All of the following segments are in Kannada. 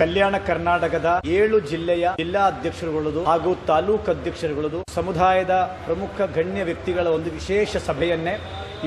ಕಲ್ಯಾಣ ಕರ್ನಾಟಕದ ಏಳು ಜಿಲ್ಲೆಯ ಜಿಲ್ಲಾ ಅಧ್ಯಕ್ಷರುಗಳದು ಹಾಗೂ ತಾಲೂಕು ಅಧ್ಯಕ್ಷರುಗಳದು ಸಮುದಾಯದ ಪ್ರಮುಖ ಗಣ್ಯ ವ್ಯಕ್ತಿಗಳ ಒಂದು ವಿಶೇಷ ಸಭೆಯನ್ನೇ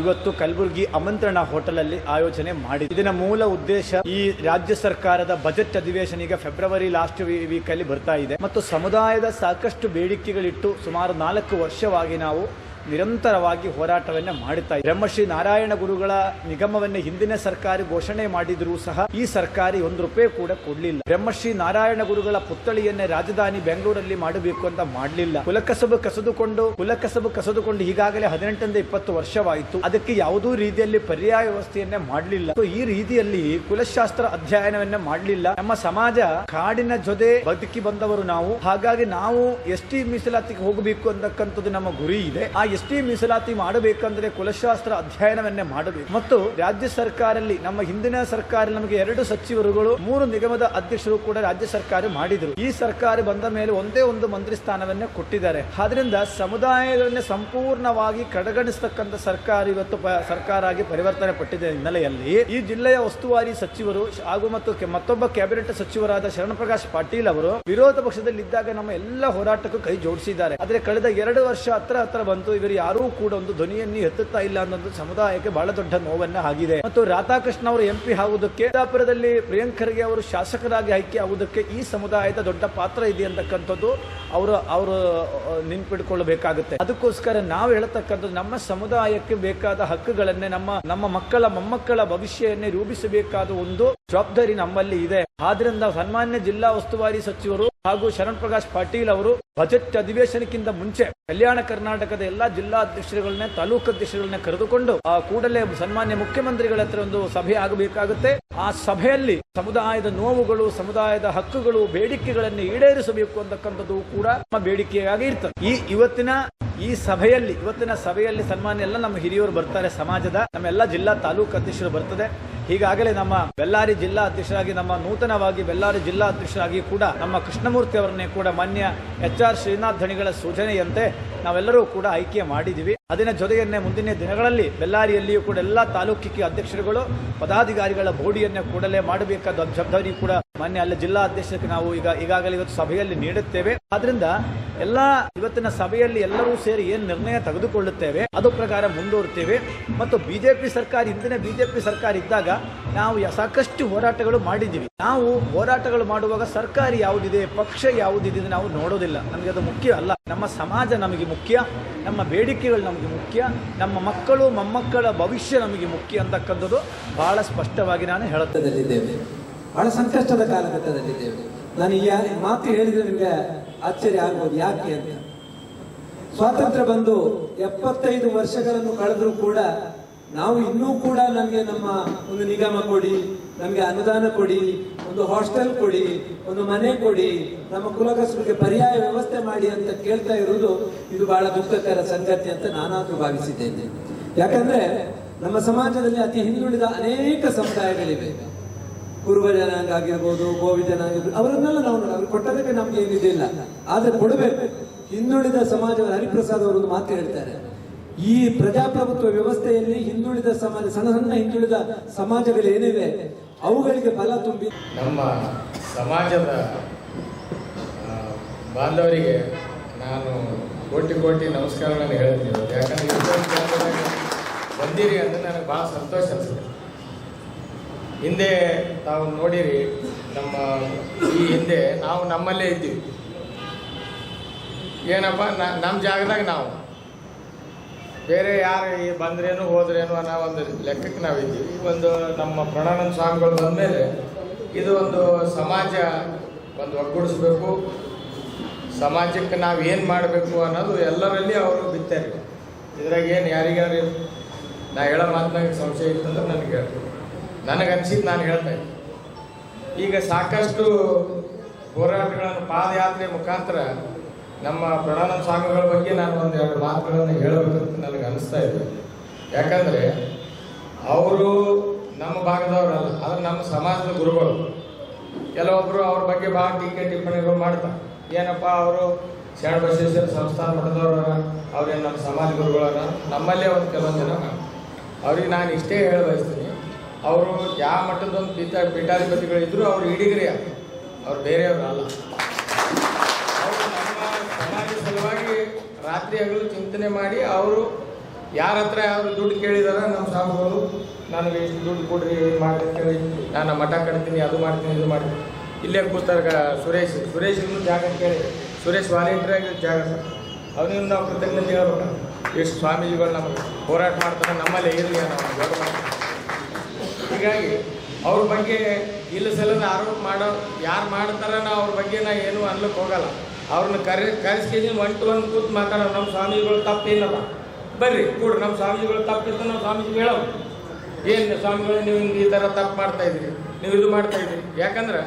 ಇವತ್ತು ಕಲಬುರಗಿ ಆಮಂತ್ರಣ ಹೋಟೆಲ್ ಅಲ್ಲಿ ಆಯೋಜನೆ ಮಾಡಿದೆ. ಇದರ ಮೂಲ ಉದ್ದೇಶ ಈ ರಾಜ್ಯ ಸರ್ಕಾರದ ಬಜೆಟ್ ಅಧಿವೇಶನ ಈಗ ಫೆಬ್ರವರಿ ಲಾಸ್ಟ್ ವೀಕ್ ಅಲ್ಲಿ ಬರ್ತಾ ಇದೆ. ಮತ್ತು ಸಮುದಾಯದ ಸಾಕಷ್ಟು ಬೇಡಿಕೆಗಳಿಟ್ಟು ಸುಮಾರು ನಾಲ್ಕು ವರ್ಷವಾಗಿ ನಾವು ನಿರಂತರವಾಗಿ ಹೋರಾಟವನ್ನ ಮಾಡುತ್ತಾ ಇದೆ ಬ್ರಹ್ಮಶ್ರೀ ನಾರಾಯಣ ಗುರುಗಳ ನಿಗಮವನ್ನ ಹಿಂದಿನ ಸರ್ಕಾರ ಘೋಷಣೆ ಮಾಡಿದರೂ ಸಹ ಈ ಸರ್ಕಾರಿ ಒಂದು ರೂಪಾಯಿ ಕೂಡ ಕೊಡ್ಲಿಲ್ಲ. ಬ್ರಹ್ಮಶ್ರೀ ನಾರಾಯಣ ಗುರುಗಳ ಪುತ್ಥಳಿಯನ್ನೇ ರಾಜಧಾನಿ ಬೆಂಗಳೂರಲ್ಲಿ ಮಾಡಬೇಕು ಅಂತ ಮಾಡಲಿಲ್ಲ. ಕುಲಕಸಬು ಕಸದುಕೊಂಡು ಕುಲಕಸಬು ಕಸದುಕೊಂಡು ಈಗಾಗಲೇ ಹದಿನೆಂಟರಿಂದ ಇಪ್ಪತ್ತು ವರ್ಷವಾಯಿತು. ಅದಕ್ಕೆ ಯಾವುದೂ ರೀತಿಯಲ್ಲಿ ಪರ್ಯಾಯ ವ್ಯವಸ್ಥೆಯನ್ನೇ ಮಾಡಲಿಲ್ಲ. ಈ ರೀತಿಯಲ್ಲಿ ಕುಲಶಾಸ್ತ್ರ ಅಧ್ಯಯನವನ್ನ ಮಾಡಲಿಲ್ಲ. ನಮ್ಮ ಸಮಾಜ ಕಾಡಿನ ಜೊತೆ ಬದುಕಿ ಬಂದವರು ನಾವು. ಹಾಗಾಗಿ ನಾವು ಎಸ್ಟಿ ಮೀಸಲಾತಿಗೆ ಹೋಗಬೇಕು ಅಂತಕ್ಕಂಥದ್ದು ನಮ್ಮ ಗುರಿ ಇದೆ. ಆ ಎಸ್ ಟಿ ಮೀಸಲಾತಿ ಮಾಡಬೇಕಂದ್ರೆ ಕುಲಶಾಸ್ತ್ರ ಅಧ್ಯಯನವನ್ನೇ ಮಾಡಬೇಕು. ಮತ್ತು ರಾಜ್ಯ ಸರ್ಕಾರಲ್ಲಿ ನಮ್ಮ ಹಿಂದಿನ ಸರ್ಕಾರ ನಮಗೆ ಎರಡು ಸಚಿವರುಗಳು, ಮೂರು ನಿಗಮದ ಅಧ್ಯಕ್ಷರು ಕೂಡ ರಾಜ್ಯ ಸರ್ಕಾರ ಮಾಡಿದ್ರು. ಈ ಸರ್ಕಾರ ಬಂದ ಮೇಲೆ ಒಂದೇ ಒಂದು ಮಂತ್ರಿ ಸ್ಥಾನವನ್ನೇ ಕೊಟ್ಟಿದ್ದಾರೆ. ಆದ್ರಿಂದ ಸಮುದಾಯಗಳನ್ನೇ ಸಂಪೂರ್ಣವಾಗಿ ಕಡೆಗಣಿಸ್ತಕ್ಕಂತ ಸರ್ಕಾರ ಇವತ್ತು ಸರ್ಕಾರ ಆಗಿ ಪರಿವರ್ತನೆ ಪಟ್ಟಿದೆ ಹಿನ್ನೆಲೆಯಲ್ಲಿ. ಈ ಜಿಲ್ಲೆಯ ಉಸ್ತುವಾರಿ ಸಚಿವರು ಹಾಗೂ ಮತ್ತು ಮತ್ತೊಬ್ಬ ಕ್ಯಾಬಿನೆಟ್ ಸಚಿವರಾದ ಶರಣಪ್ರಕಾಶ್ ಪಾಟೀಲ್ ಅವರು ವಿರೋಧ ಪಕ್ಷದಲ್ಲಿ ಇದ್ದಾಗ ನಮ್ಮ ಎಲ್ಲ ಹೋರಾಟಕ್ಕೂ ಕೈ ಜೋಡಿಸಿದ್ದಾರೆ. ಆದರೆ ಕಳೆದ ಎರಡು ವರ್ಷ ಹತ್ರ ಹತ್ರ ಬಂತು. ಇವರು ಯಾರೂ ಕೂಡ ಒಂದು ಧ್ವನಿಯನ್ನು ಎತ್ತುತ್ತಾ ಇಲ್ಲ ಅನ್ನೋದು ಸಮುದಾಯಕ್ಕೆ ಬಹಳ ದೊಡ್ಡ ನೋವನ್ನ ಆಗಿದೆ. ಮತ್ತು ರಾಧಾಕೃಷ್ಣ ಅವರು ಎಂಪಿ ಆಗುವುದಕ್ಕೆ ಸಿದ್ದಾಪುರದಲ್ಲಿ ಪ್ರಿಯಾಂಕ್ ಖರ್ಗೆ ಅವರು ಶಾಸಕರಾಗಿ ಆಯ್ಕೆ ಆಗುವುದಕ್ಕೆ ಈ ಸಮುದಾಯದ ದೊಡ್ಡ ಪಾತ್ರ ಇದೆ ಅಂತಕ್ಕಂಥದ್ದು ಅವರು ಅವರು ನೆನ್ಪಿಡ್ಕೊಳ್ಬೇಕಾಗುತ್ತೆ ಅದಕ್ಕೋಸ್ಕರ ನಾವು ಹೇಳತಕ್ಕಂಥದ್ದು, ನಮ್ಮ ಸಮುದಾಯಕ್ಕೆ ಬೇಕಾದ ಹಕ್ಕುಗಳನ್ನೇ, ನಮ್ಮ ನಮ್ಮ ಮಕ್ಕಳ, ಮೊಮ್ಮಕ್ಕಳ ಭವಿಷ್ಯವನ್ನೇ ರೂಪಿಸಬೇಕಾದ ಒಂದು ಜವಾಬ್ದಾರಿ ನಮ್ಮಲ್ಲಿ ಇದೆ. ಆದ್ರಿಂದ ಸನ್ಮಾನ್ಯ ಜಿಲ್ಲಾ ಉಸ್ತುವಾರಿ ಸಚಿವರು ಹಾಗೂ ಶರಣ್ ಪ್ರಕಾಶ್ ಪಾಟೀಲ್ ಅವರು ಬಜೆಟ್ ಅಧಿವೇಶನಕ್ಕಿಂತ ಮುಂಚೆ ಕಲ್ಯಾಣ ಕರ್ನಾಟಕದ ಎಲ್ಲಾ ಜಿಲ್ಲಾ ಅಧ್ಯಕ್ಷರುಗಳನ್ನ ತಾಲೂಕು ಅಧ್ಯಕ್ಷರುಗಳನ್ನ ಕರೆದುಕೊಂಡು ಆ ಕೂಡಲೇ ಸನ್ಮಾನ್ಯ ಮುಖ್ಯಮಂತ್ರಿಗಳ ಹತ್ರ ಒಂದು ಸಭೆ ಆಗಬೇಕಾಗುತ್ತೆ. ಆ ಸಭೆಯಲ್ಲಿ ಸಮುದಾಯದ ನೋವುಗಳು, ಸಮುದಾಯದ ಹಕ್ಕುಗಳು, ಬೇಡಿಕೆಗಳನ್ನು ಈಡೇರಿಸಬೇಕು ಅಂತಕ್ಕಂಥದ್ದು ಕೂಡ ನಮ್ಮ ಬೇಡಿಕೆಯಾಗಿ ಇರ್ತದೆ. ಈ ಇವತ್ತಿನ ಈ ಸಭೆಯಲ್ಲಿ, ಇವತ್ತಿನ ಸಭೆಯಲ್ಲಿ ಸನ್ಮಾನ್ಯ ಎಲ್ಲ ನಮ್ಮ ಹಿರಿಯರು ಬರ್ತಾರೆ, ಸಮಾಜದ ನಮ್ಮೆಲ್ಲ ಜಿಲ್ಲಾ ತಾಲೂಕು ಅಧ್ಯಕ್ಷರು ಬರ್ತದೆ. ಹೀಗಾಗಲೇ ನಮ್ಮ ಬೆಳ್ಳಾರಿ ಜಿಲ್ಲಾ ಅಧ್ಯಕ್ಷರಾಗಿ, ನಮ್ಮ ನೂತನವಾಗಿ ಬೆಳ್ಳಾರಿ ಜಿಲ್ಲಾ ಅಧ್ಯಕ್ಷರಾಗಿ ಕೂಡ ನಮ್ಮ ಕೃಷ್ಣಮೂರ್ತಿ ಅವರನ್ನೇ ಕೂಡ ಮಾನ್ಯ ಎಚ್ ಆರ್ ಶ್ರೀನಾಥ್ ಧಣಿಗಳ ಸೂಚನೆಯಂತೆ ನಾವೆಲ್ಲರೂ ಕೂಡ ಆಯ್ಕೆ ಮಾಡಿದ್ದೀವಿ ಅದರ ಜೊತೆಯನ್ನೇ ಮುಂದಿನ ದಿನಗಳಲ್ಲಿ ಬೆಳ್ಳಾರಿಯಲ್ಲಿಯೂ ಕೂಡ ಎಲ್ಲ ತಾಲೂಕಿಗೆ ಅಧ್ಯಕ್ಷರುಗಳು, ಪದಾಧಿಕಾರಿಗಳ ಬೋಡಿಯನ್ನೇ ಕೂಡಲೇ ಮಾಡಬೇಕಾದ ಜವಾಬ್ದಾರಿ ಕೂಡ ಮಾನ್ಯ ಅಲ್ಲಿ ಜಿಲ್ಲಾ ಅಧ್ಯಕ್ಷಕ್ಕೆ ನಾವು ಈಗ ಈಗಾಗಲೇ ಇವತ್ತು ಸಭೆಯಲ್ಲಿ ನೀಡುತ್ತೇವೆ. ಆದ್ರಿಂದ ಎಲ್ಲ ಇವತ್ತಿನ ಸಭೆಯಲ್ಲಿ ಎಲ್ಲರೂ ಸೇರಿ ಏನು ನಿರ್ಣಯ ತೆಗೆದುಕೊಳ್ಳುತ್ತೇವೆ, ಅದು ಪ್ರಕಾರ ಮುಂದುವರುತ್ತೇವೆ ಮತ್ತು ಬಿಜೆಪಿ ಸರ್ಕಾರ ಇಂದಿನ ಬಿಜೆಪಿ ಸರ್ಕಾರ ಇದ್ದಾಗ ನಾವು ಸಾಕಷ್ಟು ಹೋರಾಟಗಳು ಮಾಡಿದ್ದೀವಿ. ನಾವು ಹೋರಾಟಗಳು ಮಾಡುವಾಗ ಸರ್ಕಾರ ಯಾವುದಿದೆ, ಪಕ್ಷ ಯಾವುದಿದೆ ನಾವು ನೋಡೋದಿಲ್ಲ. ನಮಗೆ ಅದು ಮುಖ್ಯ ಅಲ್ಲ. ನಮ್ಮ ಸಮಾಜ ನಮಗೆ ಮುಖ್ಯ, ನಮ್ಮ ಬೇಡಿಕೆಗಳು ನಮಗೆ ಮುಖ್ಯ, ನಮ್ಮ ಮಕ್ಕಳು, ಮೊಮ್ಮಕ್ಕಳ ಭವಿಷ್ಯ ನಮಗೆ ಮುಖ್ಯ ಅಂತಕ್ಕಂಥದ್ದು ಬಹಳ ಸ್ಪಷ್ಟವಾಗಿ ನಾನು ಹೇಳುತ್ತೇನೆ. ಕಾಲಘಟ್ಟದಲ್ಲಿದ್ದೇವೆ ಬಹಳ ಸಂಕಷ್ಟದ ಕಾಲಘಟ್ಟದಲ್ಲಿದ್ದೇವೆ. ನಾನು ಈ ಮಾತು ಹೇಳಿದ್ರೆ ನಿಮಗೆ ಆಶ್ಚರ್ಯ ಆಗ್ಬೋದು. ಯಾಕೆ ಅಂತ? ಸ್ವಾತಂತ್ರ್ಯ ಬಂದು ಎಪ್ಪತ್ತೈದು ವರ್ಷಗಳನ್ನು ಕಳೆದರೂ ಕೂಡ ನಾವು ಇನ್ನೂ ಕೂಡ ನಮಗೆ ನಮ್ಮ ಒಂದು ನಿಗಮ ಕೊಡಿ, ನಮಗೆ ಅನುದಾನ ಕೊಡಿ, ಒಂದು ಹಾಸ್ಟೆಲ್ ಕೊಡಿ, ಒಂದು ಮನೆ ಕೊಡಿ, ನಮ್ಮ ಕುಲಕಸರಿಗೆ ಪರ್ಯಾಯ ವ್ಯವಸ್ಥೆ ಮಾಡಿ ಅಂತ ಕೇಳ್ತಾ ಇರುವುದು ಇದು ಬಹಳ ದುಃಖಕರ ಸಂಗತಿ ಅಂತ ನಾನಾದ್ರೂ ಭಾವಿಸಿದ್ದೇನೆ. ಯಾಕಂದ್ರೆ ನಮ್ಮ ಸಮಾಜದಲ್ಲಿ ಅತಿ ಹಿಂದುಳಿದ ಅನೇಕ ಸಮುದಾಯಗಳಿವೆ. ಕುರುಬ ಜನಾಂಗ ಆಗಿರ್ಬೋದು ಗೋವಿ ಜನಾಂಗ ಅವರನ್ನೆಲ್ಲ ನಾವು ಅವ್ರು ಕೊಟ್ಟದಕ್ಕೆ ನಮ್ಗೆ ಇಲ್ಲ. ಆದ್ರೆ ಕೊಡಬೇಕು. ಹಿಂದುಳಿದ ಸಮಾಜದ ಹರಿಪ್ರಸಾದ್ ಅವರು ಒಂದು ಮಾತು ಹೇಳ್ತಾರೆ. ಈ ಪ್ರಜಾಪ್ರಭುತ್ವ ವ್ಯವಸ್ಥೆಯಲ್ಲಿ ಹಿಂದುಳಿದ ಸಮಾಜ, ಸಣ್ಣ ಸಣ್ಣ ಹಿಂದುಳಿದ ಸಮಾಜಗಳು ಏನಿವೆ, ಅವುಗಳಿಗೆ ಫಲ ತುಂಬಿ ನಮ್ಮ ಸಮಾಜದ ಬಾಂಧವರಿಗೆ ನಾನು ಕೋಟಿ ಕೋಟಿ ನಮಸ್ಕಾರಗಳನ್ನು ಹೇಳ್ತೀನಿ. ಯಾಕಂದ್ರೆ ಬಂದಿರಿ ಅಂದ್ರೆ ನನಗೆ ಭಾಳ ಸಂತೋಷ ಅನಿಸುತ್ತೆ. ಹಿಂದೆ ತಾವು ನೋಡಿರಿ, ನಮ್ಮ ಈ ಹಿಂದೆ ನಾವು ನಮ್ಮಲ್ಲೇ ಇದ್ದೀವಿ. ಏನಪ್ಪ ನಮ್ಮ ಜಾಗದಾಗ ನಾವು. ಬೇರೆ ಯಾರು ಈ ಬಂದ್ರೇನು, ಹೋದ್ರೇನು ಅನ್ನೋ ಒಂದು ಲೆಕ್ಕಕ್ಕೆ ನಾವಿದ್ದೀವಿ. ಈ ಒಂದು ನಮ್ಮ ಪ್ರಣಾನಂದ ಸ್ವಾಮಿಗಳು ಬಂದಮೇಲೆ ಇದು ಒಂದು ಸಮಾಜ ಒಂದು ಒಗ್ಗೂಡಿಸ್ಬೇಕು. ಸಮಾಜಕ್ಕೆ ನಾವು ಏನು ಮಾಡಬೇಕು ಅನ್ನೋದು ಎಲ್ಲರಲ್ಲಿ ಅವರು ಬಿತ್ತಾರೆ. ಇದ್ರಾಗ ಏನು ಯಾರಿಗಾರು ನಾ ಹೇಳೋ ಮಾತನಾಗ ಸಂಶಯ ಇತ್ತಂದ್ರೆ ನನಗೆ ಹೇಳ್ತೀನಿ. ನನಗೆ ಅನ್ಸಿದ್ದು ನಾನು ಹೇಳ್ತಾ ಇದ್ದೆ. ಈಗ ಸಾಕಷ್ಟು ಹೋರಾಟಗಳನ್ನು ಪಾದಯಾತ್ರೆ ಮುಖಾಂತರ ನಮ್ಮ ಪ್ರಣಾನಂದ ಸ್ವಾಮಿಗಳ ಬಗ್ಗೆ ನಾನು ಒಂದು ಎರಡು ಮಾತುಗಳನ್ನು ಹೇಳಬೇಕಂತ ನನಗೆ ಅನಿಸ್ತಾ ಇದೆ. ಯಾಕಂದರೆ ಅವರು ನಮ್ಮ ಭಾಗದವರಲ್ಲ, ಆದರೆ ನಮ್ಮ ಸಮಾಜದ ಗುರುಗಳು. ಕೆಲವೊಬ್ಬರು ಅವ್ರ ಬಗ್ಗೆ ಭಾಳ ಟೀಕೆ ಟಿಪ್ಪಣಿಗಳು ಮಾಡ್ತಾರೆ. ಏನಪ್ಪ ಅವರು ಶರಣ ಬಸವೇಶ್ವರ ಸಂಸ್ಥಾನ ಮಠದವ್ರ ಅವ್ರೇನು ನಮ್ಮ ಸಮಾಜ ಗುರುಗಳನ್ನ ನಮ್ಮಲ್ಲೇ ಒಂದು ಕೆಲವೊಂದು ಜನ. ಅವ್ರಿಗೆ ನಾನು ಇಷ್ಟೇ ಹೇಳ ಬಯಸ್ತೀನಿ ಅವರು ಯಾವ ಮಟ್ಟದೊಂದು ಪೀಠ ಪೀಠಾಧಿಪತಿಗಳಿದ್ರು ಅವ್ರು ಇಡಿಗರಿ ಅವ್ರು ಬೇರೆಯವರು ಅಲ್ಲ. ಅವರು ನಮ್ಮ ಸಮಾಜ ಸಲುವಾಗಿ ರಾತ್ರಿ ಹಗಲು ಚಿಂತನೆ ಮಾಡಿ ಅವರು ಯಾರ ಹತ್ರ ಯಾರು ದುಡ್ಡು ಕೇಳಿದಾರ ನಮ್ಮ ಸ್ವಾಮಿಗಳು ನನಗೆ ಇಷ್ಟು ದುಡ್ಡು ಕೊಡ್ರಿ ಮಾಡಿ ಕೇಳಿ ನಾನು ಮಠ ಕಟ್ತೀನಿ, ಅದು ಮಾಡ್ತೀನಿ, ಇದು ಮಾಡ್ತೀನಿ. ಇಲ್ಲೇ ಕೂತಾರ ಸುರೇಶ್. ಸುರೇಶ್ ಇನ್ನೂ ಜಾಗ ಕೇಳಿ. ಸುರೇಶ್ ವಾಲಂಟಿಯರ್ ಜಾಗ ಅವನಿಂದ ನಾವು ಕೃತಜ್ಞತೆ ಹೇಳ್ಬೇಕು. ಎಷ್ಟು ಸ್ವಾಮೀಜಿಗಳು ನಮಗೆ ಹೋರಾಟ ಮಾಡ್ತಾರೆ, ನಮ್ಮಲ್ಲಿ ಇರಲಿ ನಾವು. ಹೀಗಾಗಿ ಅವ್ರ ಬಗ್ಗೆ ಇಲ್ಲಿ ಸಲದ ಆರೋಪ ಮಾಡೋ, ಯಾರು ಮಾಡ್ತಾರೆ ನಾ ಅವ್ರ ಬಗ್ಗೆ ನಾ ಏನು ಅನ್ಲಕ್ಕೆ ಹೋಗಲ್ಲ. ಅವ್ರನ್ನ ಕರೆ ಕರೆಸ್ಕೇಜಿ ಒನ್ ಟು ಒನ್ ಕೂತ್ ಮಾತಾಡೋ ನಮ್ಮ ಸ್ವಾಮಿಗಳು ತಪ್ಪೇನಲ್ಲ. ಬರ್ರಿ ಕೂಡ ನಮ್ಮ ಸ್ವಾಮೀಜಿಗಳು ತಪ್ಪಿತ್ತು ನಾವು ಸ್ವಾಮೀಜಿ ಹೇಳೋ ಏನು ಸ್ವಾಮಿಗಳು, ನೀವು ಹಿಂಗೆ ಈ ಥರ ತಪ್ಪು ಮಾಡ್ತಾ ಇದ್ರಿ ನೀವು ಇದು ಮಾಡ್ತಾ ಇದ್ರಿ ಯಾಕಂದ್ರೆ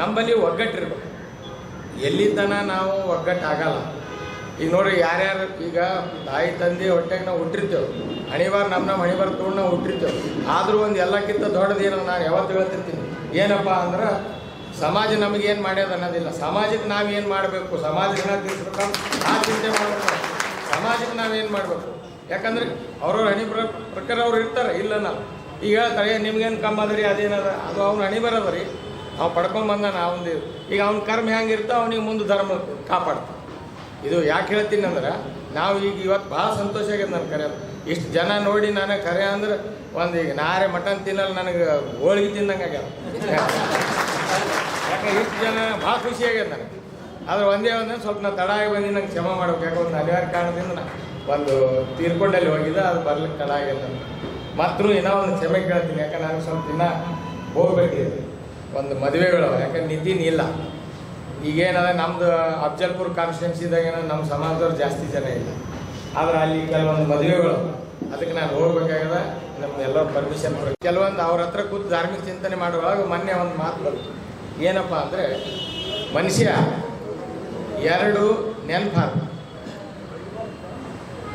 ನಮ್ಮಲ್ಲಿ ಒಗ್ಗಟ್ಟಿರ್ಬೇಕು. ಎಲ್ಲಿತನ ನಾವು ಒಗ್ಗಟ್ಟಾಗಲ್ಲ. ಈಗ ನೋಡ್ರಿ ಯಾರ್ಯಾರು ಈಗ ತಾಯಿ ತಂದೆ ಹೊಟ್ಟೆಗೆ ನಾವು ಹುಟ್ಟಿರ್ತೇವೆ. ಹಣಿವಾರ ನಮ್ಮ ನಮ್ಮ ಹಣಿವಾರ ತೊಗೊಂಡು ನಾವು ಹುಟ್ಟಿರ್ತೇವೆ. ಆದರೂ ಒಂದು ಎಲ್ಲಕ್ಕಿಂತ ದೊಡ್ಡದೇನು ನಾನು ಯಾವತ್ತು ಹೇಳ್ತಿರ್ತೀನಿ. ಏನಪ್ಪ ಅಂದ್ರೆ ಸಮಾಜ ನಮಗೇನು ಮಾಡ್ಯದ ಅನ್ನೋದಿಲ್ಲ. ಸಮಾಜಕ್ಕೆ ನಾವು ಏನು ಮಾಡಬೇಕು? ಸಮಾಜ ನಾವು ತಿಳಿಸ್ಬೇಕು? ಆ ಚಿಂತೆ ಮಾಡಬೇಕು. ಸಮಾಜಕ್ಕೆ ನಾವೇನು ಮಾಡಬೇಕು? ಯಾಕಂದ್ರೆ ಅವ್ರವ್ರ ಹಣಿ ಪ್ರ ಪ್ರಕಾರ ಅವ್ರು ಇರ್ತಾರೆ ಇಲ್ಲ ನಾವು ಈಗ ಹೇಳ್ತಾರೆ "ಏ, ನಿಮ್ಗೇನು ಕಮ್ಮಿ ಅದ ರೀ ಅದೇನದ? ಅದು ಅವ್ನು ಹಣಿ ಬರೋದ್ರಿ. ರೀ ಪಡ್ಕೊಂಡು ಬಂದಾನ ಅವನದು ಈಗ ಅವ್ನ ಕರ್ಮ ಹೆಂಗಿರ್ತಾವ ಅವನಿಗೆ ಮುಂದೆ ಧರ್ಮ ಕಾಪಾಡ್ತ ಇದು ಯಾಕೆ ಹೇಳ್ತೀನಿ ಅಂದ್ರೆ, ನಾವು ಈಗ ಇವತ್ತು ಭಾಳ ಸಂತೋಷ ಆಗ್ಯದ ನನ್ನ ಕರೆ. ಇಷ್ಟು ಜನ ನೋಡಿ ನಾನು ಕರೆ ಅಂದ್ರೆ ಒಂದು ಈಗ ನಾರೆ ಮಟನ್ ತಿನ್ನಲ್ಲ ನನಗೆ ಹೋಳಿಗೆ ತಿನ್ನಂಗೆ ಆಗ್ಯದ. ಯಾಕೆ ಇಷ್ಟು ಜನ ಭಾಳ ಖುಷಿ ಆಗ್ಯದ ನನಗೆ. ಆದ್ರೆ ಒಂದೇ ಒಂದೇ ಸ್ವಲ್ಪ ನಾನು ತಡ ಆಗಿ ಬಂದು ನಂಗೆ ಕ್ಷಮ ಮಾಡ್ಬೇಕು. ಯಾಕೆ ಒಂದು ಅನಿವಾರ್ಯ ಕಾರಣದಿಂದ ನಾ ಒಂದು ತೀರ್ಕೊಂಡಲ್ಲಿ ಹೋಗಿದ್ದೆ ಅದು ಬರ್ಲಿಕ್ಕೆ ತಡ ಆಗ್ಯದ ನನಗೆ. ಮಾತ್ರ ಇನ್ನೂ ಒಂದು ಕ್ಷಮೆ ಕೇಳ್ತೀನಿ. ಯಾಕೆ ನನಗೆ ಸ್ವಲ್ಪ ದಿನ ಹೋಗ್ಬೇಕಿದೆ. ಒಂದು ಮದುವೆಗಳು ಯಾಕಂದ್ರೆ ನಿದ್ದೀನಿ ಇಲ್ಲ. ಈಗೇನದ ನಮ್ದು ಅಫ್ಜಲ್ಪುರ್ ಕಾನ್ಸ್ಟಿಟ್ಯೂನ್ಸಿದಾಗ ಏನೋ ನಮ್ಮ ಸಮಾಜದವ್ರು ಜಾಸ್ತಿ ಜನ ಇಲ್ಲ. ಆದ್ರೆ ಅಲ್ಲಿ ಕೆಲವೊಂದು ಮದುವೆಗಳು, ಅದಕ್ಕೆ ನಾನು ಹೋಗ್ಬೇಕಾಗದ ನಮ್ಮ ಎಲ್ಲರೂ ಪರ್ಮಿಷನ್ ಕೆಲವೊಂದು ಅವ್ರ ಹತ್ರ ಕೂತು ಧಾರ್ಮಿಕ ಚಿಂತನೆ ಮಾಡುವಾಗ ಮೊನ್ನೆ ಒಂದು ಮಾತು ಬಂತು. ಏನಪ್ಪ ಅಂದರೆ, ಮನುಷ್ಯ ಎರಡು ನೆನಪಾರ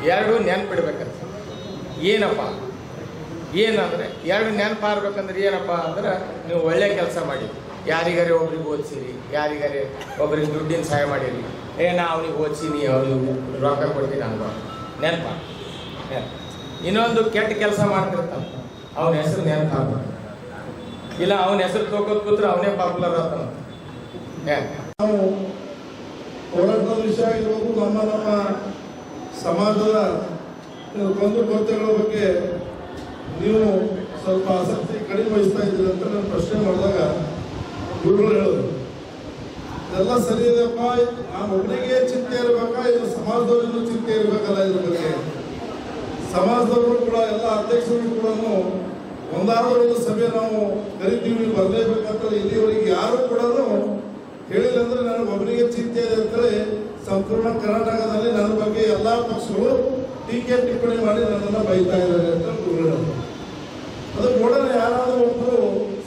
ಎರಡು ನೆನ್ಪಿಡ್ಬೇಕಂತ. ಏನಪ್ಪ? ಏನಂದ್ರೆ, ಎರಡು ನೆನಪಾರ್ಬೇಕಂದ್ರೆ ಏನಪ್ಪ ಅಂದ್ರೆ, ನೀವು ಒಳ್ಳೆ ಕೆಲಸ ಮಾಡಿ. ಯಾರಿಗಾರೆ ಒಬ್ರಿಗೆ ಓದಿಸಿರಿ, ಯಾರಿಗಾರೆ ಒಬ್ರಿಗೆ ದುಡ್ಡಿನ ಸಹಾಯ ಮಾಡಿರಿ. ಏ, ನಾ ಅವನಿಗೆ ಓದಿಸಿನಿ ಅವ್ರಿಗೆ ರೊಕ್ಕ ಕೊಡ್ತೀನಿ ಅನ್ಬೋ ನೆನಪ ಇನ್ನೊಂದು ಕೆಟ್ಟ ಕೆಲಸ ಮಾಡ್ತಿರ್ತಾನೆ. ಅವನ ಹೆಸರು ನೆನಪಾಗ ಇಲ್ಲ, ಅವನ ಹೆಸರು ತೋಕೋದ್ ಕೂತ್ರೆ ಅವನೇ ಪಾಪ್ಯುಲರ್ ಆಗ್ತಾನ. ವಿಷಯ ಇರಬೇಕು, ನಮ್ಮ ನಮ್ಮ ಸಮಾಜದ ಕೊಂದು ಕೊರತೆಗಳ ಬಗ್ಗೆ ನೀವು ಸ್ವಲ್ಪ ಆಸಕ್ತಿ ಕಡಿಮೆ ವಹಿಸ್ತಾ ಇದ್ದೀರಿ ಅಂತ ನಾನು ಪ್ರಶ್ನೆ ಮಾಡಿದಾಗ ಗುರುಗಳು ಹೇಳೋದು ಎಲ್ಲ ಸರಿ ಇದೆಯಪ್ಪ ನಾನು ಒಬ್ಬನಿಗೆ ಚಿಂತೆ ಇರಬೇಕಾ? ಇದು ಸಮಾಜದವ್ರಿಗೂ ಚಿಂತೆ ಇರಬೇಕಲ್ಲ ಇದ್ರ ಬಗ್ಗೆ? ಸಮಾಜದವರು ಕೂಡ, ಎಲ್ಲ ಅಧ್ಯಕ್ಷರು ಕೂಡ ಒಂದಾದ್ರೂ ಒಂದು ಸಭೆ ನಾವು ಕರಿತೀವಿ ಬರಲೇಬೇಕಂತ ಇಲ್ಲಿವರೆಗೆ ಯಾರು ಕೂಡ ಹೇಳಿಲ್ಲ ಅಂದ್ರೆ ನನಗೆ ಒಬ್ಬನಿಗೆ ಚಿಂತೆ ಇದೆ ಅಂತೇಳಿ ಸಂಪೂರ್ಣ ಕರ್ನಾಟಕದಲ್ಲಿ ನನ್ನ ಬಗ್ಗೆ ಎಲ್ಲ ಪಕ್ಷಗಳು ಟೀಕೆ ಟಿಪ್ಪಣಿ ಮಾಡಿ ನನ್ನನ್ನು ಬೈತಾ ಇದ್ದಾರೆ ಅಂತ ಹೇಳಿದ್ರು. ಅದು ಕೂಡ ಯಾರಾದರೂ ಒಬ್ಬರು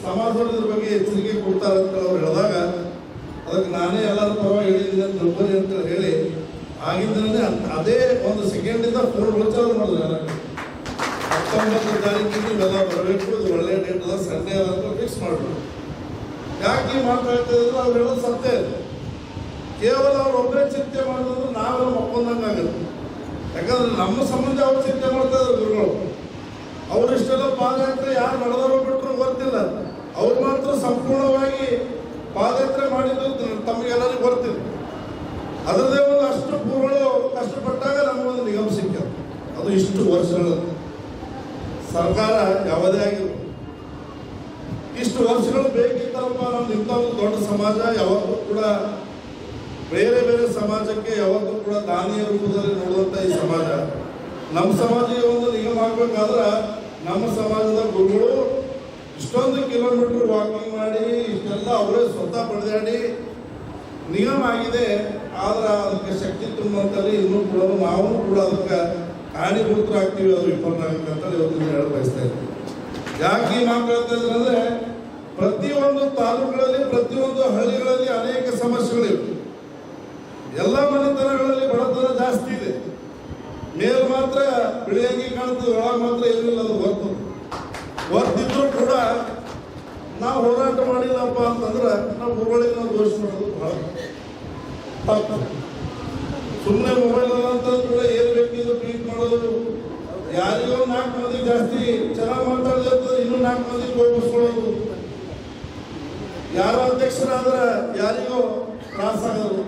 ಸಮಾಜದ ಬಗ್ಗೆ ಎಚ್ಚರಿಕೆ ಕೊಡ್ತಾರೆ ಅಂತ ಅವ್ರು ಹೇಳಿದಾಗ, ಅದಕ್ಕೆ ನಾನೇ ಎಲ್ಲರ ಪರವಾಗಿ ಹೇಳಿದ್ದೀನಿ ಅಂತ ನಂಬರಿ ಅಂತ ಹೇಳಿ ಆಗಿದ್ದನೇ ಅದೇ ಒಂದು ಸೆಕೆಂಡಿಂದ ಫೋನ್ ಚಾಲು ಮಾಡಿದ್ರು ನನಗೆ ಹತ್ತೊಂಬತ್ತು ತಾರೀಕಿಗೆ ಇವೆಲ್ಲ ಬರಬೇಕು, ಇದು ಒಳ್ಳೆಯ ಡೇಟ್ ಅದ ಸಂಡೇ ಅದ ಅಂತ ಫಿಕ್ಸ್ ಮಾಡಿದ್ರು. ಯಾಕೆ ಮಾತಾಡ್ತಾ ಇದ್ರು? ಅವ್ರು ಹೇಳೋದು ಸತ್ಯ ಇದೆ. ಕೇವಲ ಅವ್ರು ಒಬ್ಬರೇ ಚಿಂತೆ ಮಾಡಿದ್ರು, ನಾವೆಲ್ಲ ಒಪ್ಪಂದಂಗೆ ಆಗುತ್ತೆ. ಯಾಕಂದ್ರೆ ನಮ್ಮ ಸಂಬಂಧ ಅವ್ರು ಚಿಂತೆ ಮಾಡ್ತಾ ಇದ್ರು ಗುರುಗಳು. ಅವರಿಷ್ಟೆಲ್ಲ ಪಾದಯಾತ್ರೆ ಯಾರು ನಡೆದವರು ಬಿಟ್ಟರು ಗೊತ್ತಿಲ್ಲ. ಅವ್ರು ಮಾತ್ರ ಸಂಪೂರ್ಣವಾಗಿ ಪಾದಯಾತ್ರೆ ಮಾಡಿದ್ದು ತಮಗೆಲ್ಲರಿಗೂ ಬರ್ತಿದ್ರು ಅದರದೇ ಒಂದು ಅಷ್ಟು ಪೂರ್ವಗಳು ಕಷ್ಟಪಟ್ಟಾಗ ನಮಗೊಂದು ನಿಗಮ ಸಿಕ್ಕಿದೆ. ಅದು ಇಷ್ಟು ವರ್ಷಗಳ ಸರ್ಕಾರ ಯಾವುದೇ ಆಗಿರು ಇಷ್ಟು ವರ್ಷಗಳು ಬೇಕಿತ್ತಲ್ಲಪ್ಪ ನಮ್ದು ಇಂಥ ಒಂದು ದೊಡ್ಡ ಸಮಾಜ ಯಾವತ್ತೂ ಕೂಡ ಬೇರೆ ಬೇರೆ ಸಮಾಜಕ್ಕೆ ಯಾವತ್ತೂ ಕೂಡ ದಾನಿಯ ರೂಪದಲ್ಲಿ ನೋಡುವಂಥ ಈ ಸಮಾಜ. ನಮ್ಮ ಸಮಾಜಕ್ಕೆ ಒಂದು ನಿಗಮ ಆಗಬೇಕಾದ್ರೆ ನಮ್ಮ ಸಮಾಜದ ಗುರುಗಳು ಇಷ್ಟೊಂದು ಕಿಲೋಮೀಟರ್ ವಾಕಿಂಗ್ ಮಾಡಿ, ಇಷ್ಟೆಲ್ಲ ಅವರೇ ಸ್ವತಃ ಪಡೆದಾಡಿ ನಿಯಮ ಆಗಿದೆ, ಆದ್ರೆ ಅದಕ್ಕೆ ಶಕ್ತಿ ತುಂಬುವಂತಲ್ಲಿ ಇನ್ನೂ ಕೂಡ ನಾವು ಕೂಡ ಅದಕ್ಕೆ ಕಾರಣೀಭೂತರಾಗ್ತೀವಿ, ಅದು ವಿಫಲ ಆಗುತ್ತೆ ಅಂತ ಇವತ್ತು ಹೇಳ ಬಯಸ್ತಾ ಇದ್ದೀವಿ ಯಾಕೆ ಈ ಮಾತಾಡ್ತಾ ಪ್ರತಿಯೊಂದು ತಾಲೂಕುಗಳಲ್ಲಿ, ಪ್ರತಿಯೊಂದು ಹಳ್ಳಿಗಳಲ್ಲಿ ಅನೇಕ ಸಮಸ್ಯೆಗಳಿವೆ. ಎಲ್ಲ ಮನೆತನಗಳಲ್ಲಿ ಬಡತನ ಜಾಸ್ತಿ ಇದೆ. ಮೇಲ್ ಮಾತ್ರ ಬಿಳಿಯಾಗಿ ಕಾಣ್ತದೆ, ಒಳಗೆ ಮಾತ್ರ ಏನಿಲ್ಲ, ಅದು ಹೊರ್ತು. ಹೊರ್ತಿದ್ರು ಕೂಡ ನಾವು ಹೋರಾಟ ಮಾಡಿಲ್ಲಪ್ಪ ಅಂತಂದ್ರೆ ನಾವು ಊರೊಳಗೆ ನಾವು ದೋಷ ಮಾಡೋದು ಬಹಳ ಸುಮ್ಮನೆ ಮೊಬೈಲ್ ಅಂತ ಕೂಡ ಏನು ಬೇಕಿದ್ರು ಟ್ವೀಟ್ ಮಾಡೋದು. ಯಾರಿಗೋ ನಾಲ್ಕು ಮಂದಿ ಜಾಸ್ತಿ ಚೆನ್ನಾಗಿ ಮಾತಾಡಿದ್ರೆ ಇನ್ನೂ ನಾಲ್ಕು ಮಂದಿ ಕೋಪಿಸ್ಕೊಳ್ಳೋದು. ಯಾರು ಅಧ್ಯಕ್ಷರಾದ್ರೆ ಯಾರಿಗೋ ತ್ರಾಸ ಆಗೋದು.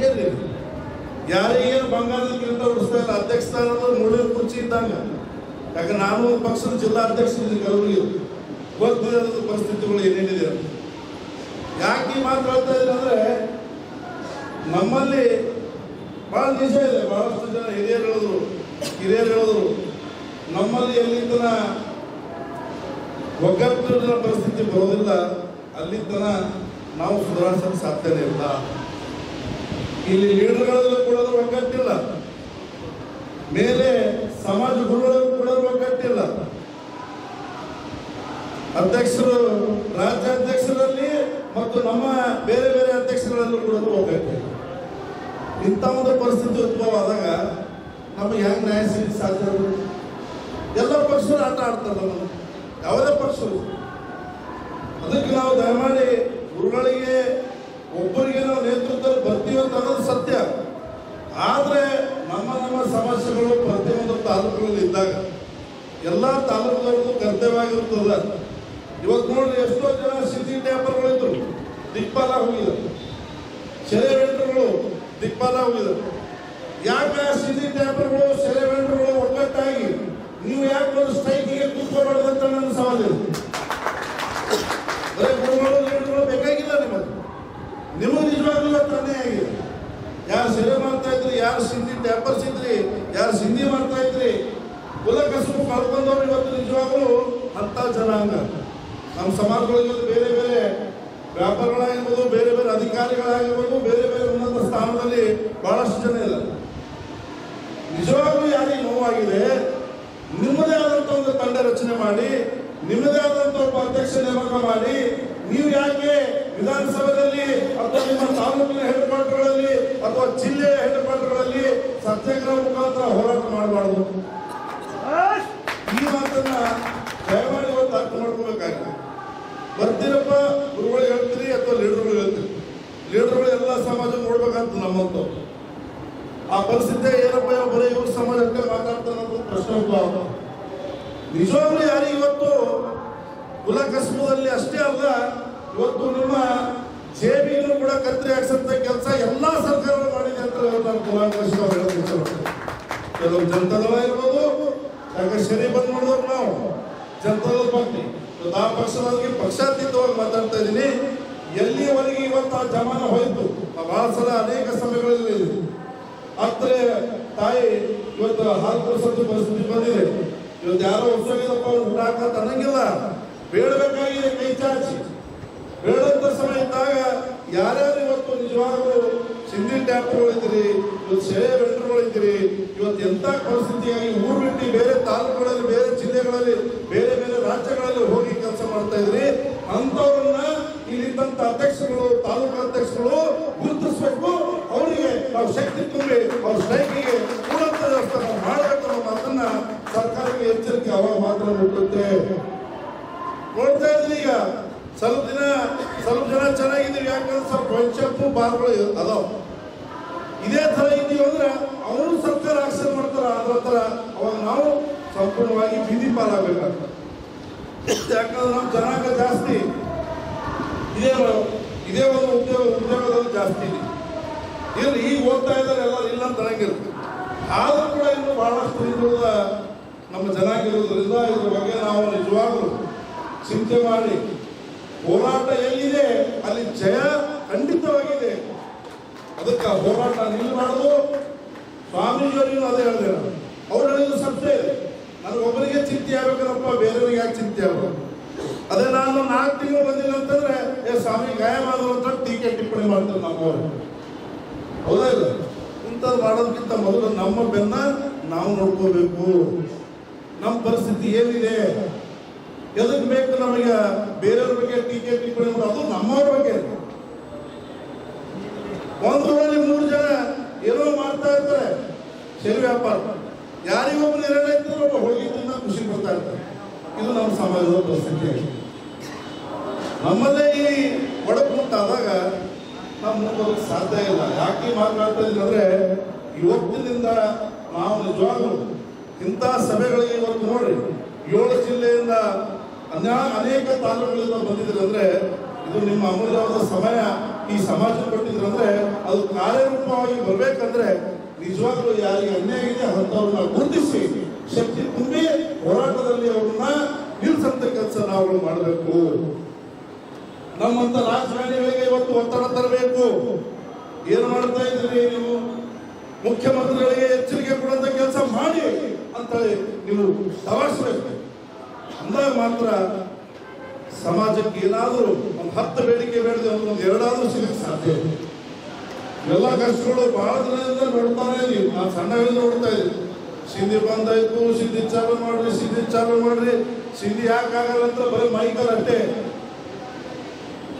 ಏನಿಲ್ಲ ಯಾರಿಗೇನು ಬಂಗಾರದ ಕಿರೀಟ ಉಡಿಸ್ತಾ ಇಲ್ಲ, ಅಧ್ಯಕ್ಷ ಸ್ಥಾನದ ಮುಳ್ಳಿನ ಕುರ್ಚಿ ಇದ್ದಂಗ. ಯಾಕೆ ನಾನು ಪಕ್ಷದ ಜಿಲ್ಲಾ ಅಧ್ಯಕ್ಷ ಕಲಬುರಗಿ ಗೊತ್ತಿದೆ ಅನ್ನೋದು ಪರಿಸ್ಥಿತಿಗಳು ಏನೇನಿದೆ. ಯಾಕೆ ಈ ಮಾತು ಹೇಳ್ತಾ ಇದ್ದೀನಿ ಅಂದ್ರೆ, ನಮ್ಮಲ್ಲಿ ಭಾಳ ನಿಜ ಇದೆ, ಬಹಳಷ್ಟು ಜನ ಹಿರಿಯರು ಹೇಳಿದ್ರು ಹಿರಿಯರು ಹೇಳಿದ್ರು, ನಮ್ಮಲ್ಲಿ ಎಲ್ಲಿದ್ದನ ಒಗ್ಗಟ್ಟಿನ ಪರಿಸ್ಥಿತಿ ಬರೋದಿಲ್ಲ, ಅಲ್ಲಿತನ ನಾವು ಸುಧಾರಿಸಲು ಸಾಧ್ಯನೇ ಇಲ್ಲ. ಇಲ್ಲಿ ಲೀಡರ್ಗಳಲ್ಲೂ ಕೂಡ ಒಗ್ಗಟ್ಟಿಲ್ಲ. ಮೇಲೆ ಸಮಾಜ ಅದು ಒಗ್ಗಟ್ಟಿಲ್ಲ ಅಧ್ಯಕ್ಷರು, ರಾಜ್ಯಾಧ್ಯಕ್ಷರಲ್ಲಿ ಮತ್ತು ನಮ್ಮ ಬೇರೆ ಬೇರೆ ಅಧ್ಯಕ್ಷರಲ್ಲೂ ಕೂಡ ಹೋಗಬೇಕು. ಇಂಥ ಒಂದು ಪರಿಸ್ಥಿತಿ ಉದ್ಭವ ಆದಾಗ ನಮಗೆ ಹೆಂಗ್ ನ್ಯಾಯ ಸಿಗಲಿಕ್ಕೆ ಸಾಧ್ಯ ಎಲ್ಲ ಪಕ್ಷರು ಆಟ ಆಡ್ತಾರೆ ನಮ್ಮ ಯಾವುದೇ ಪಕ್ಷರು. ಅದಕ್ಕೆ ನಾವು ದಯಮಾಡಿ ಗುರುಗಳಿಗೆ, ಒಬ್ಬರಿಗೆ ನಾವು ನೇತೃತ್ವದಲ್ಲಿ ಬರ್ತೀವಿ ಅಂತ ಅನ್ನೋದು ಸತ್ಯ. ಆದರೆ ನಮ್ಮ ನಮ್ಮ ಸಮಸ್ಯೆಗಳು ಪ್ರತಿಯೊಂದು ತಾಲೂಕುಗಳಲ್ಲಿ ಇದ್ದಾಗ ಎಲ್ಲ ತಾಲೂಕುಗಳದ್ದು ಕರ್ತವ್ಯವಾಗಿರುತ್ತದೆ ಇವತ್ತು ನೋಡಿ ಎಷ್ಟೋ ಜನ ಸಿಟಿ ಟ್ಯಾಪರ್ಗಳಿದ್ರು ದಿಕ್ಪಾಲ ಹೋಗಿದ್ದಾರೆ ಸೆರೆ ವೆಂಟ್ರುಗಳು ದಿಕ್ಪಾಲ ಹೋಗಿದ್ದಾರೆ ಯಾಕೆ ಸಿಟಿ ಟ್ಯಾಪರ್ಗಳು ಸೆರೆ ವೆಂಟ್ರುಗಳು ಒಗ್ಗಟ್ಟಾಗಿ ನೀವು ಯಾಕೆ ಒಂದು ಸ್ಟ್ರೈಕಿಗೆ ಕೂತ್ಕೋಬಾರ್ದು ಅಂತ ನನ್ನ ಸವಾಲು ಬರೀ ಬೇಕಾಗಿಲ್ಲ ನಿಮಗೆ. ನಿಮಗೆ ನಿಜವಾಗ್ಲೂ ಇವತ್ತು ಅನ್ಯಾಯ ಆಗಿದೆ ಯಾರು ಸೆರೆ ಮಾಡ್ತಾ ಇದ್ರಿ ಯಾರು ಸಿಂಧಿ ಟ್ಯಾಪರ್ಸ್ ಇದ್ರಿ ಯಾರು ಸಿಂಧಿ ಮಾಡ್ತಾ ಇದ್ರಿ? ಕುಲ ಕಸುಬು ಕಳ್ಕೊಂಡವ್ರು ಇವತ್ತು ನಿಜವಾಗ್ಲೂ ಜನ ಜನಾಂಗ. ನಮ್ಮ ಸಮಾಜಗಳಲ್ಲಿ ಬೇರೆ ಬೇರೆ ವ್ಯಾಪಾರಗಳಾಗಿರ್ಬೋದು ಬೇರೆ ಬೇರೆ ಅಧಿಕಾರಿಗಳಾಗಿರ್ಬೋದು, ಬೇರೆ ಬೇರೆ ಉನ್ನತ ಸ್ಥಾನದಲ್ಲಿ ಬಹಳಷ್ಟು ಜನ ಇಲ್ಲ ನಿಜವಾಗ್ಲೂ ಯಾರಿಗೆ ನೋವಾಗಿದೆ, ನಿಮ್ಮದೇ ಆದಂಥ ಒಂದು ತಂಡ ರಚನೆ ಮಾಡಿ, ನಿಮ್ಮದೇ ಆದಂಥ ಒಬ್ಬ ಅಧ್ಯಕ್ಷ ನೇಮಕ ಮಾಡಿ, ನೀವು ಯಾಕೆ ವಿಧಾನಸಭೆಯಲ್ಲಿ ಅಥವಾ ನಿಮ್ಮ ತಾಲೂಕಿನ ಹೆಡ್ ಕ್ವಾರ್ಟರ್ಗಳಲ್ಲಿ ಅಥವಾ ಜಿಲ್ಲೆಯ ಹೆಡ್ ಕ್ವಾರ್ಟರ್ಗಳಲ್ಲಿ ಸತ್ಯಾಗ್ರಹ ಮುಖಾಂತರ ಹೋರಾಟ ಮಾಡಬಾರ್ದು. ಈ ಮಾತನ್ನ ದಯಮಾಡಿ ಇವತ್ತು ಅರ್ಥ ಮಾಡ್ಕೋಬೇಕಾಗಿದೆ ಬರ್ತೀರಪ್ಪ, ಗುರುಗಳು ಹೇಳ್ತೀರಿ ಅಥವಾ ಲೀಡರ್ಗಳು ಹೇಳ್ತೀರಿ? ಲೀಡರ್ಗಳು ಎಲ್ಲ ಸಮಾಜ ನೋಡ್ಬೇಕಂತ ನಮ್ಮಂತವ್ರು. ಆ ಪರಿಸ್ಥಿತಿ ಏನಪ್ಪ ಬರೀ ಇವ್ರ ಸಮಾಜಕ್ಕೆ ಮಾತಾಡ್ತಾನೆ ಪ್ರಶ್ನೆ ನಿಜವಾಗ್ಲೂ ಯಾರು ಇವತ್ತು ಕುಲಕಸ್ಮದಲ್ಲಿ ಅಷ್ಟೇ ಅಲ್ಲ ಇವತ್ತು ನಿಮ್ಮ ಜೇಬಿಗೂ ಕೂಡ ಕತ್ತರಿ ಹಾಕ್ಸಂತ ಕೆಲಸ ಎಲ್ಲಾ ಸರ್ಕಾರಗಳು ಮಾಡಿದೆ ಅಂತ ನಾನು ಕುಲಾಂಕರ್ಷ ಹೇಳೋದು. ಕೆಲವು ಜನತಾದಳ ಇರ್ಬೋದು, ಯಾಕೆ ಶನಿ ಬಂದ್ ಮಾಡಿದವ್ರು ನಾವು ಜನತಾದಳ ಪಾರ್ಟಿ ಆ ಪಕ್ಷದವರಿಗೆ ಪಕ್ಷಾತೀತವಾಗಿ ಮಾತಾಡ್ತಾ ಇದ್ದೀನಿ. ಎಲ್ಲಿವರೆಗೆ ಇವತ್ತು ಆ ಜಮಾನ ಹೋಯ್ತು? ಬಹಳ ಸಲ ಅನೇಕ ಸಮಯಗಳಲ್ಲಿ ಆದರೆ ತಾಯಿ ಇವತ್ತು ಹಾಲು ಕೊಡಿಸೋದು ಪರಿಸ್ಥಿತಿ ಬಂದಿದೆ. ಇವತ್ತು ಯಾರೋ ಹೊಸಗಿದಪ್ಪ ಊಟ ಹಾಕ ತನ್ನಂಗಿಲ್ಲ ಬೇಡಬೇಕಾಗಿದೆ ಕೈ ಚಾಚಿ. ಬೇಡಂತ ಸಮಯ ಇದ್ದಾಗ ಯಾರ್ಯಾರು ಇವತ್ತು ನಿಜವಾಗ್ಲೂ ಸಿಂಧಿ ಟ್ಯಾಪ್ಗಳಿದ್ರಿ ಇವತ್ತು ಸೆರೆ ಇದ್ರಿ ಇವತ್ತು ಎಂತ ಪರಿಸ್ಥಿತಿಯಾಗಿ ಊರು ಬಿಟ್ಟು ಬೇರೆ ತಾಲೂಕುಗಳಲ್ಲಿ, ಬೇರೆ ಜಿಲ್ಲೆಗಳಲ್ಲಿ, ಬೇರೆ ಬೇರೆ ರಾಜ್ಯಗಳಲ್ಲಿ ಹೋಗಿ ಕೆಲಸ ಮಾಡ್ತಾ ಇದ್ರಿ ಅಂತವ್ರನ್ನ ಇಲ್ಲಿದ್ದಂತ ಅಧ್ಯಕ್ಷಗಳು ತಾಲೂಕು ಅಧ್ಯಕ್ಷಗಳು ಗುರುತಿಸಬೇಕು. ಅವರಿಗೆ ನಾವು ಶಕ್ತಿ ತುಂಬಿ ಅವ್ರ ಸ್ಟ್ರೈಕಿಗೆ ಕೂಡಂತ ವ್ಯವಸ್ಥೆ ಮಾಡಬೇಕು ಅನ್ನೋ ಮಾತನ್ನ ಸರ್ಕಾರಕ್ಕೆ ಎಚ್ಚರಿಕೆ ಅವಾಗ ಮಾತ್ರ ಮುಟ್ಟುತ್ತೆ ಇದ್ರಿ ಸ್ವಲ್ಪ ದಿನ, ಸ್ವಲ್ಪ ಜನ ಚೆನ್ನಾಗಿದ್ದೀವಿ ಯಾಕಂದ್ರೆ ಸ್ವಲ್ಪ ವೆಂಚಪ್ಪು ಬಾರ್ಗಳು ಅದಾವ ಇದೇ ಥರ ಇದ್ದೀವಿ ಅಂದ್ರೆ ಅವರು ಸರ್ಕಾರ ಆಕ್ಷನ್ ಮಾಡ್ತಾರ ಅದ್ರ ತರ ಅವಾಗ ನಾವು ಸಂಪೂರ್ಣವಾಗಿ ಬೀದಿ ಪಾಲಾಗಬೇಕಾಗ್ತದೆ. ಯಾಕಂದ್ರೆ ನಮ್ಮ ಜನಾಂಗ ಜಾಸ್ತಿ. ಇದೇ ಇದೇ ಒಂದು ಉದ್ಯೋಗ ಉದ್ಯೋಗದಲ್ಲಿ ಜಾಸ್ತಿ ಇದೆ ಇಲ್ಲಿ ಈಗ ಓದ್ತಾ ಇದ್ದಾರೆ ಎಲ್ಲ ಇಲ್ಲ ಅಂತ ನನಗಿರುತ್ತೆ ಆದರೂ ಕೂಡ ಇನ್ನು ಬಹಳಷ್ಟು ಹಿಂದುಳಿದ ನಮ್ಮ ಜನಾಂಗ ಇರೋದ್ರಿಂದ ಇದ್ರ ಬಗ್ಗೆ ನಾವು ನಿಜವಾಗ್ಲೂ ಚಿಂತೆ ಮಾಡಿ ಹೋರಾಟ ಎಲ್ಲಿದೆ? ಅಲ್ಲಿ ಜಯ ಖಂಡಿತವಾಗಿದೆ. ಅದಕ್ಕೆ ಹೋರಾಟ ನಿಲ್ಲಬಾರದು ಸ್ವಾಮೀಜಿಯವರಿಗೂ ಅದೇ ಹೇಳಿದೆ ನಾನು. ಅವ್ರು ಹೇಳಿದ್ರು ಸತ್ಯ ಇದೆ ನನಗೊಬ್ಬರಿಗೆ ಚಿಂತೆ ಆಗ್ಬೇಕಲ್ಲಪ್ಪ ಬೇರೆಯವ್ರಿಗೆ ಯಾಕೆ ಚಿಂತೆ ಆಗ್ಬೇಕು? ಅದೇ ನಾನು ನಾಲ್ಕು ತಿಂಗಳು ಬಂದಿಲ್ಲ ಅಂತಂದ್ರೆ, ಏ ಸ್ವಾಮಿ ಗಾಯ ಅಂತ ಟೀಕೆ ಟಿಪ್ಪಣಿ ಮಾಡ್ತಾರೆ ನಾವು ಹೌದಾ ಇಲ್ಲ? ಇಂಥದ್ದು ಮಾಡೋದಕ್ಕಿಂತ ಮೊದಲು ನಮ್ಮ ಬೆನ್ನ ನಾವು ನೋಡ್ಕೋಬೇಕು. ನಮ್ಮ ಪರಿಸ್ಥಿತಿ ಏನಿದೆ? ಎದಕ್ಕೆ ಬೇಕು ನಮಗೆ ಬೇರೆಯವ್ರ ಬಗ್ಗೆ ಟೀಕೆ ಟಿಪ್ಪಣಿ ಅದು ನಮ್ಮವ್ರ ಬಗ್ಗೆ ಒಂದು ಊರಲ್ಲಿ ಮೂರು ಜನ ಏನೋ ಮಾಡ್ತಾ ಇರ್ತಾರೆ, ಶರಿ ವ್ಯಾಪಾರ. ಯಾರಿಗೊಬ್ಬ ನಿರ್ಣಯ ಇರ್ತಾರೆ ಒಬ್ಬ ಹೋಗಿ ತಿನ್ನ ಖುಷಿ ಕೊಡ್ತಾ ಇರ್ತಾರೆ. ಇದು ನಮ್ಮ ಸಮಾಜದ ಪರಿಸ್ಥಿತಿ. ನಮ್ಮಲ್ಲೇ ಈ ಒಡಕು ಮುಂತಾದಾಗ ನಾವು ಮುಂದುವರಕ್ಕೆ ಸಾಧ್ಯ ಇಲ್ಲ. ಯಾಕೆ ಮಾತನಾಡ್ತಾ ಅಂದ್ರೆ, ಇವತ್ತಿನಿಂದ ನಾವು ನಿಜವಾಗ್ಲೂ ಇಂಥ ಸಭೆಗಳಿಗೆ ಇವತ್ತು ನೋಡ್ರಿ, ಏಳು ಜಿಲ್ಲೆಯಿಂದ ಅನ್ಯಾ ಅನೇಕ ತಾಲೂಕುಗಳಿಂದ ಬಂದಿದ್ರು ಅಂದ್ರೆ ಇದು ನಿಮ್ಮ ಅಮೂಲ್ಯವಾದ ಸಮಯ ಈ ಸಮಾಜ ಕೊಟ್ಟಿದ್ರಂದ್ರೆ ಅದು ಕಾರ್ಯರೂಪವಾಗಿ ಬರ್ಬೇಕಂದ್ರೆ ನಿಜವಾಗ್ಲೂ ಯಾರಿಗೆ ಅನ್ಯಾಯ ಇದೆ ಅಂತವ್ರನ್ನ ಗುರುತಿಸಿ ಶಕ್ತಿ ತುಂಬಿ ಹೋರಾಟದಲ್ಲಿ ಅವ್ರನ್ನ ನಿಲ್ಸಂತ ಕೆಲಸ ನಾವು ಮಾಡಬೇಕು. ನಮ್ಮಂತ ರಾಜಕಾರಣಿಗಳಿಗೆ ಇವತ್ತು ಒತ್ತಡ ತರಬೇಕು. ಏನು ಮಾಡ್ತಾ ಇದ್ದೀರಿ ನೀವು? ಮುಖ್ಯಮಂತ್ರಿಗಳಿಗೆ ಎಚ್ಚರಿಕೆ ಕೊಡುವಂತ ಕೆಲಸ ಮಾಡಿ ಅಂತ ನೀವು ದವಾಡಿಸ್ಬೇಕು ಅಂದಾಗ ಮಾತ್ರ ಸಮಾಜಕ್ಕೆ ಏನಾದರೂ ಒಂದು ಹತ್ತು ಬೇಡಿಕೆ ಬೇಡದೆ ಒಂದು ಎರಡಾದರೂ ಸಿಗಕ್ಕೆ ಸಾಧ್ಯ. ಎಲ್ಲ ಕಷ್ಟಗಳು ಬಹಳ ದಿನದಿಂದ ನೋಡ್ತಾನೆ ನೀವು ನಾನು ಸಣ್ಣಗಳಿಂದ ನೋಡ್ತಾ ಇದ್ದೀನಿ ಸಿಂಧಿ ಬಂದಾಯ್ತು, ಸಿಂಧಿ ಚಾಲು ಮಾಡ್ರಿ, ಸಿಂಧಿ ಚಾಲು ಮಾಡ್ರಿ. ಸಿಂಧಿ ಯಾಕೆ ಆಗಲ್ಲ ಅಂತ ಬರೀ ಮೈಕಲ್ ಅಷ್ಟೇ.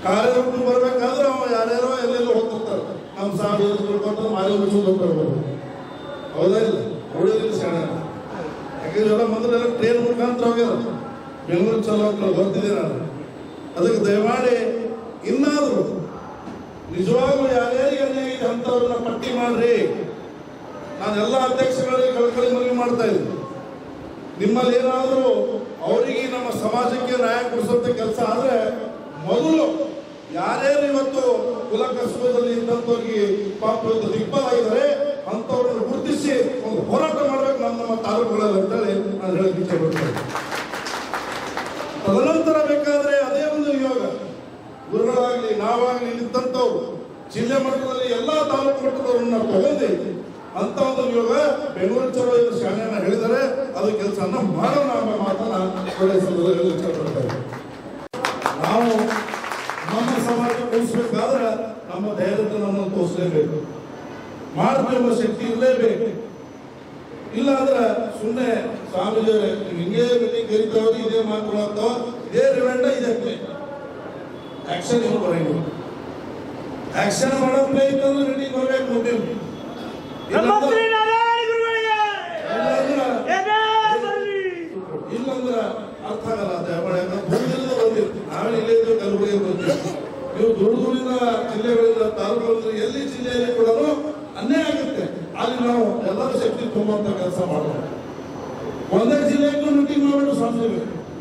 ಕಾರ್ಯರೂಪ ಬರ್ಬೇಕಾದ್ರೆ ಅವ ಯಾರ್ಯಾರೋ ಎಲ್ಲೆಲ್ಲೋ ಹೋಗ್ತಿರ್ತಾರೆ. ನಮ್ಮ ಸಾಧ್ಯ ಮಾರಿ ಮುಚ್ಚು ಬರ್ಬೋದು ಹೌದಾ ಇಲ್ಲ? ಹೊಡೆದಿಲ್ಲ ಸಣ್ಣ ಎಲ್ಲ ಟ್ರೈನ್ ಮುಖಾಂತರ ಹೋಗ್ಯಾರ ಬೆಂಗಳೂರು ಚಲೋ ಬರ್ತಿದ್ದೆ ನಾನು. ಅದಕ್ಕೆ ದಯಮಾಡಿ ಇನ್ನಾದರೂ ನಿಜವಾಗ್ಲೂ ಯಾರ್ಯಾರಿಗೆ ಅನ್ಯಾಯ ಇದೆ ಅಂಥವ್ರನ್ನ ಪಟ್ಟಿ ಮಾಡ್ರಿ. ನಾನು ಎಲ್ಲ ಅಧ್ಯಕ್ಷಗಳಿಗೆ ಕಳ್ಕಳಿ ಮನವಿ ಮಾಡ್ತಾ ಇದ್ದೀನಿ. ನಿಮ್ಮಲ್ಲಿ ಏನಾದರೂ ಅವರಿಗೆ ನಮ್ಮ ಸಮಾಜಕ್ಕೆ ನ್ಯಾಯ ಕೊಡಿಸುವಂಥ ಕೆಲಸ ಆದರೆ ಮೊದಲು ಯಾರ್ಯಾರು ಇವತ್ತು ಕುಲ ಕಸಬದಲ್ಲಿ ಇದ್ದಂಥವ್ರಿಗೆ ಪಾಪ ದಿಗ್ಬಲಾಗಿದ್ದಾರೆ ಅಂಥವ್ರನ್ನ ಗುರುತಿಸಿ ಒಂದು ಹೋರಾಟ ನಮ್ಮ ತಾಲೂಕುಗಳಲ್ಲಿ ಅಂತೇಳಿ ನಾನು ಹೇಳಲಿಕ್ಕೆ ಪಡ್ತೇನೆ ತದನಂತರ ಬೇಕಾದ್ರೆ ಅದೇ ಒಂದು ಯೋಗ ಗುರುಗಳಾಗ್ಲಿ, ನಾವಾಗ್ಲಿ ಇಲ್ಲಿದ್ದಂಥವ್ರು ಜಿಲ್ಲೆ ಮಟ್ಟದಲ್ಲಿ ಎಲ್ಲಾ ತಾಲೂಕು ಮಟ್ಟದವ್ರನ್ನ ತಗೊಂಡು ಅಂತ ಒಂದು ಯೋಗ ಬೆಂಗಳೂರು ಚಲೋ ಇದು ಶಾಲೆಯನ್ನ ಹೇಳಿದರೆ ಅದು ಕೆಲಸನ ಮಾಡೋಣ ಎಂಬ ಮಾತನ್ನ ಸಂದರ್ಭದಲ್ಲಿ ಇಷ್ಟಪಡ್ತೇವೆ ನಾವು ನಮ್ಮ ಸಮಾಜ ಕೂಡಿಸ್ಬೇಕಾದ್ರೆ ನಮ್ಮ ಧೈರ್ಯದ ನಮ್ಮನ್ನು ತೋರಿಸಲೇಬೇಕು. ಮಾಡಬೇಕೆಂಬ ಶಕ್ತಿ ಇರಲೇಬೇಕು. ಇಲ್ಲ ಅಂದ್ರೆ ಸುಮ್ಮನೆ ಸ್ವಾಮೀಜಿ ಹಿಂಗೆ ಮೀಟಿಂಗ್ ಕರಿತಾವ್ರಿ ಇದೇ ಮಾತುಗಳಾಗ್ತಾವ ಇದೇ ರಿವೆಂಡ ಇದೆ ಪ್ಲೇ ಆಕ್ಷನ್ ಏನು ಬರಂಗಿಲ್ಲ ಆಕ್ಷನ್ ಮಾಡೋ ಪ್ಲೇ ಇತ್ತಂದ್ರೆ ರೆಡಿ ಬರ್ಬೇಕು ಇಲ್ಲಂದ್ರ ಅರ್ಥ ಆಗಲ್ಲ ದಯಮಾಡಿ ದೂರದಿಂದ ಬಂದಿರ್ತೀವಿ ನಾವೇ ಇಲ್ಲೇ ಇದ್ದು ಕಲಬುರಗಿ ಬರ್ತೀವಿ ನೀವು ದೂರ ದೂರಿನ ಜಿಲ್ಲೆಗಳಿಂದ ತಾಲೂಕುಗಳಿಂದ ಎಲ್ಲಿ ಜಿಲ್ಲೆಯಲ್ಲಿ ಕೂಡ ಅನ್ಯಾಯ ಆಗುತ್ತೆ ಅಲ್ಲಿ ನಾವು ತುಂಬುವಂತ ಕೆಲಸ ಮಾಡೋಣ ಒಂದೇ ಜಿಲ್ಲೆಗೂ ಮೀಟಿಂಗ್ ಮಾಡಬೇಕು ಸ್ವಾಮಿ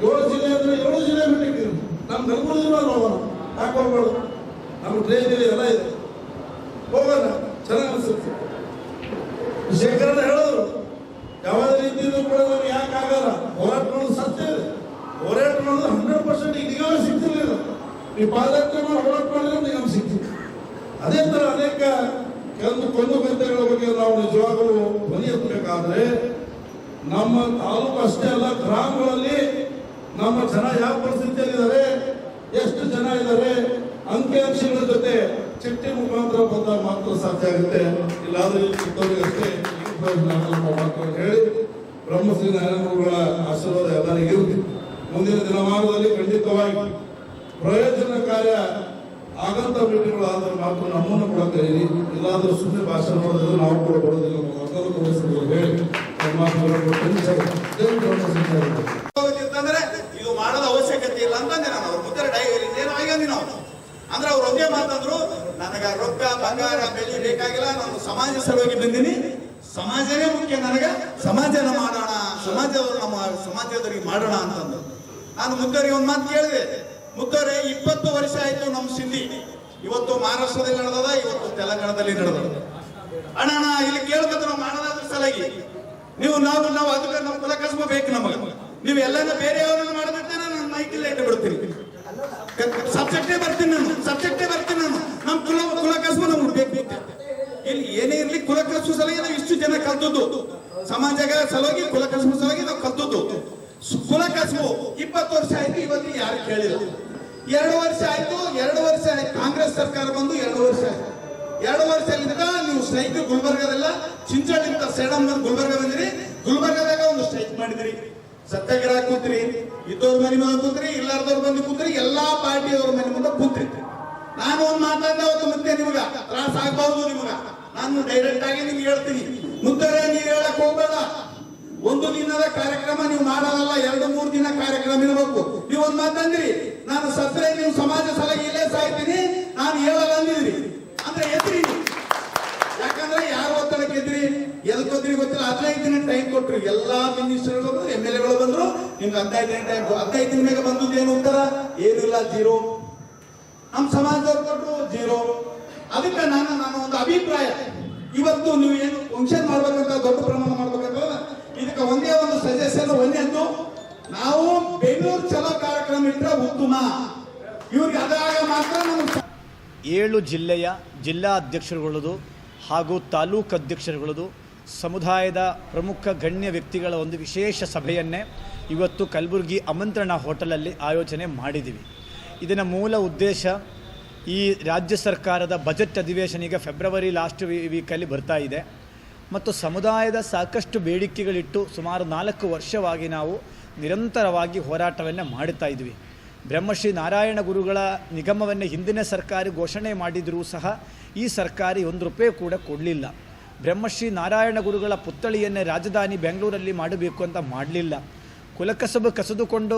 ಏಳು ಜಿಲ್ಲೆ ಅಂದ್ರೆ ಏಳು ಜಿಲ್ಲೆ ಮೀಟಿಂಗ್ ಇರುತ್ತೆ ನಮ್ಮ ಕಲಬುರಗಿ ಹೋಗೋಣ ಯಾಕೆ ಹೋಗ್ಬಾರ್ದು? ನಮ್ಮ ಟ್ರೈನ್ ಇದೆ ಎಲ್ಲ ಇದೆ. ಹೋಗೋಣ. ಚೆನ್ನಾಗಿ ಅನಿಸುತ್ತೆ. ಶೇಖರಣ್ಣ ಹೇಳಿದ್ರು. ಯಾವ ರೀತಿಯಲ್ಲೂ ಕೂಡ ನಾವು ಯಾಕೆ ಆಗಲ್ಲ? ಹೋರಾಟ ಮಾಡೋದು ಸತ್ಯ ಇದೆ. ಹೋರಾಟ ಮಾಡೋದು ಹಂಡ್ರೆಡ್ ಪರ್ಸೆಂಟ್ ಈಗ ನಿಗಮ ಸಿಗ್ತಿರ್ಲಿಲ್ಲ ನೀವು ಮಾಡಿ ಹೋರಾಟ ಮಾಡಿದ್ರೆ ನಿಗಮ ಸಿಗ್ತಿತ್ತು ಅದೇ ತರ ಅನೇಕ ಕೆಲವು ಕೊಂದು ನಾವು ನಿಜವಾಗಲೂ ಬಲಿಯಬೇಕಾದ್ರೆ ನಮ್ಮ ತಾಲೂಕು ಅಷ್ಟೇ ಅಲ್ಲ, ಗ್ರಾಮಗಳಲ್ಲಿ ನಮ್ಮ ಜನ ಯಾವ ಪರಿಸ್ಥಿತಿಯಲ್ಲಿದ್ದಾರೆ, ಎಷ್ಟು ಜನ ಇದ್ದಾರೆ, ಅಂಕಿಅಂಶಗಳ ಜೊತೆ ಚಿಟ್ಟಿ ಮುಖಾಂತರ ಬಂದಾಗ ಮಾತ್ರ ಸಾಧ್ಯ ಆಗುತ್ತೆ. ಇಲ್ಲಾದ್ರೆ ಅಷ್ಟೇ ಹೇಳಿ ಬ್ರಹ್ಮಶ್ರೀ ನಾರಾಯಣಗಳ ಆಶೀರ್ವಾದ ಎಲ್ಲರಿಗೂ ಇರುತ್ತೆ. ಮುಂದಿನ ದಿನಮಾನದಲ್ಲಿ ಖಂಡಿತವಾಗಿ ಪ್ರಯೋಜನ ಕಾರ್ಯ ಆಗಂತ ಮೀಟಿಂಗ್ಗಳು ಆದ್ರೆ ಮಾತ್ರ ನಮ್ಮನ್ನು ಕೂಡ ಕರೀರಿ. ಎಲ್ಲಾದರೂ ಸುಮ್ಮನೆ ಭಾಷಣ ಮಾಡೋದಿಲ್ಲ ನಾವು ಕೂಡ ಬರೋದಿಲ್ಲ ಮಕ್ಕಳು ಕೂಡ ಹೇಳಿ. ನಮ್ಮ ಇದು ಮಾಡೋದ ಅವಶ್ಯಕತೆ ಇಲ್ಲ ಅಂತಂದೆ ನಾನು. ಅವ್ರ ಮುಂದೆ ಡೈರಿ ಏನು ನಾವು ಅಂದ್ರೆ ಅವ್ರು ಒಂದೇ ಮಾತಂದ್ರು, ನನಗೆ ರೊಕ್ಕ, ಬಂಗಾರ, ಬೆಳ್ಳಿ ಬೇಕಾಗಿಲ್ಲ. ನಾನು ಸಮಾಜ ಸಲುವಾಗಿ ಬಂದಿನಿ. ಸಮಾಜನೇ ಮುಖ್ಯ ನನಗ. ಸಮಾಜನ ಮಾಡೋಣ. ಸಮಾಜದವ್ರು ನಮ್ಮ, ಸಮಾಜದವರಿಗೆ ಮಾಡೋಣ ಅಂತಂದು ನಾನು ಮುದ್ದರಿಗೆ ಒಂದು ಮಾತು ಕೇಳಿದೆ. ಮುದ್ದರೆ ಇಪ್ಪತ್ತು ವರ್ಷ ಆಯ್ತು ನಮ್ಮ ಸಿಂಧಿ. ಇವತ್ತು ಮಹಾರಾಷ್ಟ್ರದಲ್ಲಿ ನಡೆದದ, ಇವತ್ತು ತೆಲಂಗಾಣದಲ್ಲಿ ನಡೆದದ. ಅಣ್ಣ ಇಲ್ಲಿ ಕೇಳ್ಬೇಕು ನಾವು ಮಾಡೋದಾದ್ರ ಸಲಾಗಿ ನೀವು ನಾವು ನಾವು ಅದಕ್ಕೆ ನಮ್ಮ ಕುಲ ಕಸಬ ಬೇಕು ನಮಗೆ. ನೀವು ಎಲ್ಲಾನ ಬೇರೆ ಯಾವ್ದನ್ನ ಮಾಡದಿರ್ತೇನೆ ನಾನು ಮೈಕಿಲ್ಲ ಇಟ್ಟು ಬಿಡ್ತೀನಿ. ಸಬ್ಜೆಕ್ಟೇ ಬರ್ತೀನಿ ನಾನು ಸಬ್ಜೆಕ್ಟೇ ಬರ್ತೀನಿ ನಾನು. ನಮ್ಮ ಕುಲ ಕುಲ ಕಸಬ ನಮ್ಗೆ ಬೇಕು ಇಲ್ಲಿ ಏನೇ ಇರ್ಲಿ ಕುಲ ಕಸಬು ಸಲುವಾಗಿ ನಾವು ಇಷ್ಟು ಜನ ಕಲ್ತದ್ದು. ಸಮಾಜಗ ಸಲುವಾಗಿ ಕುಲ ಕಸಬು ಸಲುವಾಗಿ ನಾವು ಕಲ್ತದ್ದು. ಕುಲ ಕಸಬು ಇಪ್ಪತ್ತು ವರ್ಷ ಆಯ್ತು, ಇವತ್ತು ಯಾರು ಕೇಳಿಲ್ಲ. ಎರಡು ವರ್ಷ ಆಯ್ತು, ಎರಡು ವರ್ಷ ಆಯ್ತು. ಕಾಂಗ್ರೆಸ್ ಸರ್ಕಾರ ಬಂದು ಎರಡು ವರ್ಷ ಆಯ್ತು. ಎರಡು ವರ್ಷದಿಂದ ನೀವು ಸ್ಟ್ರೈಕ್ ಗುಲ್ಬರ್ಗದಲ್ಲ, ಚಿಂಚೋಳಿಂದ ಬಂದು ಗುಲ್ಬರ್ಗ ಬಂದಿರಿ. ಗುಲ್ಬರ್ಗದಾಗ ಒಂದು ಸ್ಟ್ರೈಕ್ ಮಾಡಿದ್ರಿ. ಸತ್ಯಾಗ್ರಹ ಕೂತ್ರಿ, ಇದ್ದವ್ರ ಮನೆ ಮುಂದೆ ಕೂತ್ರಿ, ಇಲ್ಲಾರ್ದವ್ರ ಬಂದು ಕೂತ್ರಿ, ಎಲ್ಲಾ ಪಾರ್ಟಿಯವ್ರ ಮನೆ ಮುಂದೆ ಕೂತ್ರಿ. ನಾನು ಒಂದು ಮಾತಾಡಿದ ಅವತ್ತು ಮತ್ತೆ ನಿಮಗ. ತ್ರಾಸ ಆಗ್ಬಾರ್ದು ನಿಮಗ. ನಾನು ಡೈರೆಕ್ಟ್ ಆಗಿ ನಿಮ್ಗೆ ಹೇಳ್ತೀನಿ. ಮುದ್ದರೆ ನೀವು ಹೇಳಕ್ ಹೋಗ್ಬೇಡ. ಒಂದು ದಿನದ ಕಾರ್ಯಕ್ರಮ ನೀವು ಮಾಡೋದಲ್ಲ ಎರಡು, ಮೂರು ದಿನ ಕಾರ್ಯಕ್ರಮ ಇರಬೇಕು. ನೀವು ಒಂದ್ ಮಾತಂದ್ರಿ ನಾನು ಸತ್ರೆ ನೀವು ಸಮಾಜ ಸಲಹೆ ಇಲ್ಲೇ ಸಾಯ್ತೀನಿ, ನಾನು ಹೇಳಲ್ಲ ಅಂದಿದ್ರಿ. ಅಂದ್ರೆ ಎದ್ರಿ. ಯಾಕಂದ್ರೆ ಯಾರು ಒತ್ತಡಕ್ಕೆ ಎದ್ರಿ? ಎದ್ಕೋದ್ರಿ ಗೊತ್ತಿಲ್ಲ, ಹದಿನೈದು ದಿನ ಟೈಮ್ ಕೊಟ್ರಿ. ಎಲ್ಲಾ ಮಿನಿಸ್ಟರ್ಗಳು ಎಂ ಎಲ್ ಎಗಳು ಬಂದ್ರು. ನಿಮ್ಗೆ ಹದಿನೈದು ದಿನ ಟೈಮ್ ಹದಿನೈದು ದಿನ ಮೇಲೆ ಬಂದದ್ದು ಏನು ಉತ್ತರ? ಏನು ಇಲ್ಲ ಜೀರೋ ನಮ್ಮ ಸಮಾಜದವ್ರು ಕೊಟ್ಟರು ಜೀರೋ ಅದಕ್ಕೆ ನಾನು ನಾನು ಒಂದು ಅಭಿಪ್ರಾಯ. ಇವತ್ತು ನೀವು ಏನು ಫಂಕ್ಷನ್ ಮಾಡ್ಬೇಕಂತ ದೊಡ್ಡ ಪ್ರಮಾಣ ಮಾಡ್ಬೇಕಂತ ಒಂದೇ ಒಂದು ಸಜೆಷನ್ ಒಂದೇದ್ದು ನಾವು ಬೆಂಗಳೂರು ಚಲೋ ಕಾರ್ಯಕ್ರಮ ಇಟ್ಟರೆ ಉತ್ತಮ. ಇವ್ರಿಗೆ ಅದಾಗ ಮಾತ್ರ ಏಳು ಜಿಲ್ಲೆಯ ಜಿಲ್ಲಾ ಅಧ್ಯಕ್ಷರುಗಳದು ಹಾಗೂ ತಾಲೂಕು ಅಧ್ಯಕ್ಷರುಗಳದು ಸಮುದಾಯದ ಪ್ರಮುಖ ಗಣ್ಯ ವ್ಯಕ್ತಿಗಳ ಒಂದು ವಿಶೇಷ ಸಭೆಯನ್ನೇ ಇವತ್ತು ಕಲಬುರಗಿ ಆಮಂತ್ರಣ ಹೋಟೆಲಲ್ಲಿ ಆಯೋಜನೆ ಮಾಡಿದ್ದೀವಿ. ಇದರ ಮೂಲ ಉದ್ದೇಶ ಈ ರಾಜ್ಯ ಸರ್ಕಾರದ ಬಜೆಟ್ ಅಧಿವೇಶನಿಗೆ ಫೆಬ್ರವರಿ ಲಾಸ್ಟ್ ವೀಕಲ್ಲಿ ಬರ್ತಾ ಇದೆ. ಮತ್ತು ಸಮುದಾಯದ ಸಾಕಷ್ಟು ಬೇಡಿಕೆಗಳಿಟ್ಟು ಸುಮಾರು ನಾಲ್ಕು ವರ್ಷವಾಗಿ ನಾವು ನಿರಂತರವಾಗಿ ಹೋರಾಟವನ್ನು ಮಾಡುತ್ತಾ ಇದ್ವಿ. ಬ್ರಹ್ಮಶ್ರೀ ನಾರಾಯಣ ಗುರುಗಳ ನಿಗಮವನ್ನು ಹಿಂದಿನ ಸರ್ಕಾರಿ ಘೋಷಣೆ ಮಾಡಿದರೂ ಸಹ ಈ ಸರ್ಕಾರಿ ಒಂದು ರೂಪಾಯಿ ಕೂಡ ಕೊಡಲಿಲ್ಲ. ಬ್ರಹ್ಮಶ್ರೀ ನಾರಾಯಣ ಗುರುಗಳ ಪುತ್ಥಳಿಯನ್ನೇ ರಾಜಧಾನಿ ಬೆಂಗಳೂರಲ್ಲಿ ಮಾಡಬೇಕು ಅಂತ ಮಾಡಲಿಲ್ಲ. ಕುಲಕಸಬು ಕಸಿದುಕೊಂಡು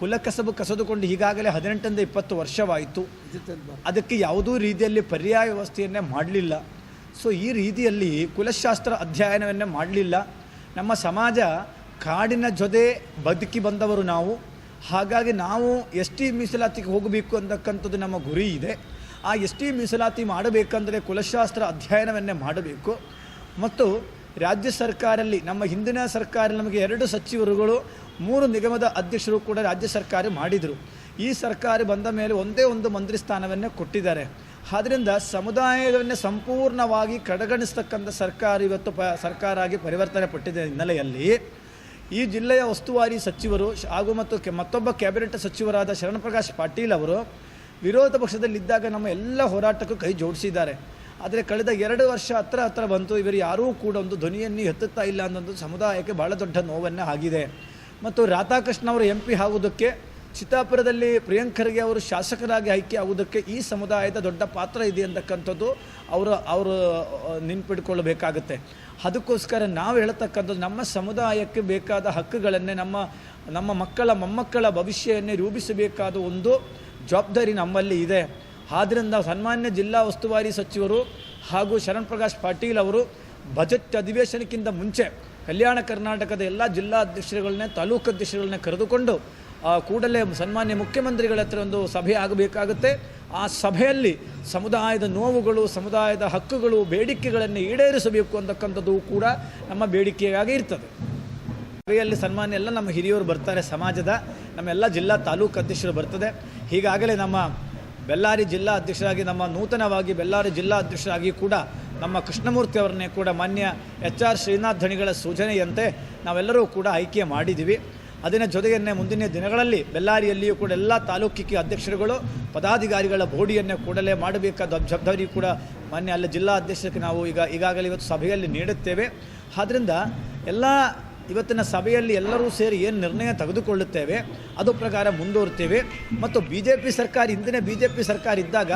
ಕುಲಕಸಬು ಕಸಿದುಕೊಂಡು ಈಗಾಗಲೇ ಹದಿನೆಂಟರಿಂದ ಇಪ್ಪತ್ತು ವರ್ಷವಾಯಿತು. ಅದಕ್ಕೆ ಯಾವುದೂ ರೀತಿಯಲ್ಲಿ ಪರ್ಯಾಯ ವ್ಯವಸ್ಥೆಯನ್ನೇ ಮಾಡಲಿಲ್ಲ. ಸೊ ಈ ರೀತಿಯಲ್ಲಿ ಕುಲಶಾಸ್ತ್ರ ಅಧ್ಯಯನವನ್ನೇ ಮಾಡಲಿಲ್ಲ. ನಮ್ಮ ಸಮಾಜ ಕಾಡಿನ ಜೊತೆ ಬದುಕಿ ಬಂದವರು ನಾವು. ಹಾಗಾಗಿ ನಾವು ಎಸ್ ಟಿ ಮೀಸಲಾತಿಗೆ ಹೋಗಬೇಕು ಅಂತಕ್ಕಂಥದ್ದು ನಮ್ಮ ಗುರಿ ಇದೆ. ಆ ಎಸ್ ಟಿ ಮೀಸಲಾತಿ ಮಾಡಬೇಕಂದರೆ ಕುಲಶಾಸ್ತ್ರ ಅಧ್ಯಯನವನ್ನೇ ಮಾಡಬೇಕು. ಮತ್ತು ರಾಜ್ಯ ಸರ್ಕಾರಲ್ಲಿ ನಮ್ಮ ಹಿಂದಿನ ಸರ್ಕಾರ ನಮಗೆ ಎರಡು ಸಚಿವರುಗಳು, ಮೂರು ನಿಗಮದ ಅಧ್ಯಕ್ಷರು ಕೂಡ ರಾಜ್ಯ ಸರ್ಕಾರ ಮಾಡಿದರು. ಈ ಸರ್ಕಾರ ಬಂದ ಮೇಲೆ ಒಂದೇ ಒಂದು ಮಂತ್ರಿ ಸ್ಥಾನವನ್ನೇ ಕೊಟ್ಟಿದ್ದಾರೆ. ಆದ್ದರಿಂದ ಸಮುದಾಯವನ್ನು ಸಂಪೂರ್ಣವಾಗಿ ಕಡೆಗಣಿಸ್ತಕ್ಕಂಥ ಸರ್ಕಾರ ಇವತ್ತು ಪ, ಸರ್ಕಾರ ಆಗಿ ಪರಿವರ್ತನೆ ಪಟ್ಟಿದೆ ಹಿನ್ನೆಲೆಯಲ್ಲಿ. ಈ ಜಿಲ್ಲೆಯ ಉಸ್ತುವಾರಿ ಸಚಿವರು ಹಾಗೂ ಮತ್ತು ಮತ್ತೊಬ್ಬ ಕ್ಯಾಬಿನೆಟ್ ಸಚಿವರಾದ ಶರಣಪ್ರಕಾಶ್ ಪಾಟೀಲ್ ಅವರು ವಿರೋಧ ಪಕ್ಷದಲ್ಲಿದ್ದಾಗ ನಮ್ಮ ಎಲ್ಲ ಹೋರಾಟಕ್ಕೂ ಕೈ ಜೋಡಿಸಿದ್ದಾರೆ. ಆದರೆ ಕಳೆದ ಎರಡು ವರ್ಷ ಹತ್ರ ಹತ್ರ ಬಂತು, ಇವರು ಯಾರೂ ಕೂಡ ಒಂದು ಧ್ವನಿಯನ್ನು ಎತ್ತುತ್ತಾ ಇಲ್ಲ ಅನ್ನೋದು ಸಮುದಾಯಕ್ಕೆ ಭಾಳ ದೊಡ್ಡ ನೋವನ್ನು ಆಗಿದೆ. ಮತ್ತು ರಾಧಾಕೃಷ್ಣ ಅವರು ಎಂ ಪಿ ಆಗುವುದಕ್ಕೆ ಚಿತ್ತಾಪುರದಲ್ಲಿ ಪ್ರಿಯಾಂಕ್ ಖರ್ಗೆ ಅವರು ಶಾಸಕರಾಗಿ ಆಯ್ಕೆ ಆಗುವುದಕ್ಕೆ ಈ ಸಮುದಾಯದ ದೊಡ್ಡ ಪಾತ್ರ ಇದೆ ಅಂತಕ್ಕಂಥದ್ದು ಅವರು ಅವರು ನೆನ್ಪಿಟ್ಕೊಳ್ಬೇಕಾಗತ್ತೆ ಅದಕ್ಕೋಸ್ಕರ ನಾವು ಹೇಳ್ತಕ್ಕಂಥದ್ದು ನಮ್ಮ ಸಮುದಾಯಕ್ಕೆ ಬೇಕಾದ ಹಕ್ಕುಗಳನ್ನೇ ನಮ್ಮ ನಮ್ಮ ಮಕ್ಕಳ, ಮೊಮ್ಮಕ್ಕಳ ಭವಿಷ್ಯವನ್ನೇ ರೂಪಿಸಬೇಕಾದ ಒಂದು ಜವಾಬ್ದಾರಿ ನಮ್ಮಲ್ಲಿ ಇದೆ. ಆದ್ದರಿಂದ ಸನ್ಮಾನ್ಯ ಜಿಲ್ಲಾ ಉಸ್ತುವಾರಿ ಸಚಿವರು ಹಾಗೂ ಶರಣ್ ಪ್ರಕಾಶ್ ಪಾಟೀಲ್ ಅವರು ಬಜೆಟ್ ಅಧಿವೇಶನಕ್ಕಿಂತ ಮುಂಚೆ ಕಲ್ಯಾಣ ಕರ್ನಾಟಕದ ಎಲ್ಲ ಜಿಲ್ಲಾ ಅಧ್ಯಕ್ಷರುಗಳನ್ನೇ ತಾಲೂಕು ಅಧ್ಯಕ್ಷರುಗಳನ್ನೇ ಕರೆದುಕೊಂಡು ಕೂಡಲೇ ಸನ್ಮಾನ್ಯ ಮುಖ್ಯಮಂತ್ರಿಗಳ ಹತ್ರ ಒಂದು ಸಭೆ ಆಗಬೇಕಾಗುತ್ತೆ. ಆ ಸಭೆಯಲ್ಲಿ ಸಮುದಾಯದ ನೋವುಗಳು, ಸಮುದಾಯದ ಹಕ್ಕುಗಳು, ಬೇಡಿಕೆಗಳನ್ನು ಈಡೇರಿಸಬೇಕು ಅಂತಕ್ಕಂಥದ್ದು ಕೂಡ ನಮ್ಮ ಬೇಡಿಕೆಯಾಗಿ ಇರ್ತದೆ. ಸಭೆಯಲ್ಲಿ ಸನ್ಮಾನ್ಯ ಎಲ್ಲ ನಮ್ಮ ಹಿರಿಯವರು ಬರ್ತಾರೆ ಸಮಾಜದ ನಮ್ಮೆಲ್ಲ ಜಿಲ್ಲಾ ತಾಲೂಕು ಅಧ್ಯಕ್ಷರು ಬರ್ತದೆ. ಹೀಗಾಗಲೇ ನಮ್ಮ ಬೆಳ್ಳಾರಿ ಜಿಲ್ಲಾ ಅಧ್ಯಕ್ಷರಾಗಿ, ನಮ್ಮ ನೂತನವಾಗಿ ಬೆಳ್ಳಾರಿ ಜಿಲ್ಲಾ ಅಧ್ಯಕ್ಷರಾಗಿ ಕೂಡ ನಮ್ಮ ಕೃಷ್ಣಮೂರ್ತಿ ಅವರನ್ನೇ ಕೂಡ ಮಾನ್ಯ ಎಚ್ ಆರ್ ಶ್ರೀನಾಥ್ ಧಣಿಗಳ ಸೂಚನೆಯಂತೆ ನಾವೆಲ್ಲರೂ ಕೂಡ ಆಯ್ಕೆ ಮಾಡಿದ್ದೀವಿ. ಅದರ ಜೊತೆಗನ್ನೇ ಮುಂದಿನ ದಿನಗಳಲ್ಲಿ ಬೆಳ್ಳಾರಿಯಲ್ಲಿಯೂ ಕೂಡ ಎಲ್ಲ ತಾಲೂಕಿಗೆ ಅಧ್ಯಕ್ಷರುಗಳು, ಪದಾಧಿಕಾರಿಗಳ ಬೋಡಿಯನ್ನು ಕೂಡಲೇ ಮಾಡಬೇಕಾದ ಜವಾಬ್ದಾರಿ ಕೂಡ ಮಾನ್ಯ ಅಲ್ಲಿ ಜಿಲ್ಲಾ ಅಧ್ಯಕ್ಷಕ್ಕೆ ನಾವು ಈಗ ಈಗಾಗಲೇ ಇವತ್ತು ಸಭೆಯಲ್ಲಿ ನೀಡುತ್ತೇವೆ. ಆದ್ದರಿಂದ ಎಲ್ಲ ಇವತ್ತಿನ ಸಭೆಯಲ್ಲಿ ಎಲ್ಲರೂ ಸೇರಿ ಏನು ನಿರ್ಣಯ ತೆಗೆದುಕೊಳ್ಳುತ್ತೇವೆ, ಅದು ಪ್ರಕಾರ ಮುಂದುವರ್ತೇವೆ. ಮತ್ತು ಬಿ ಜೆ ಪಿ ಸರ್ಕಾರ ಇಂದಿನ ಬಿ ಜೆ ಪಿ ಸರ್ಕಾರ ಇದ್ದಾಗ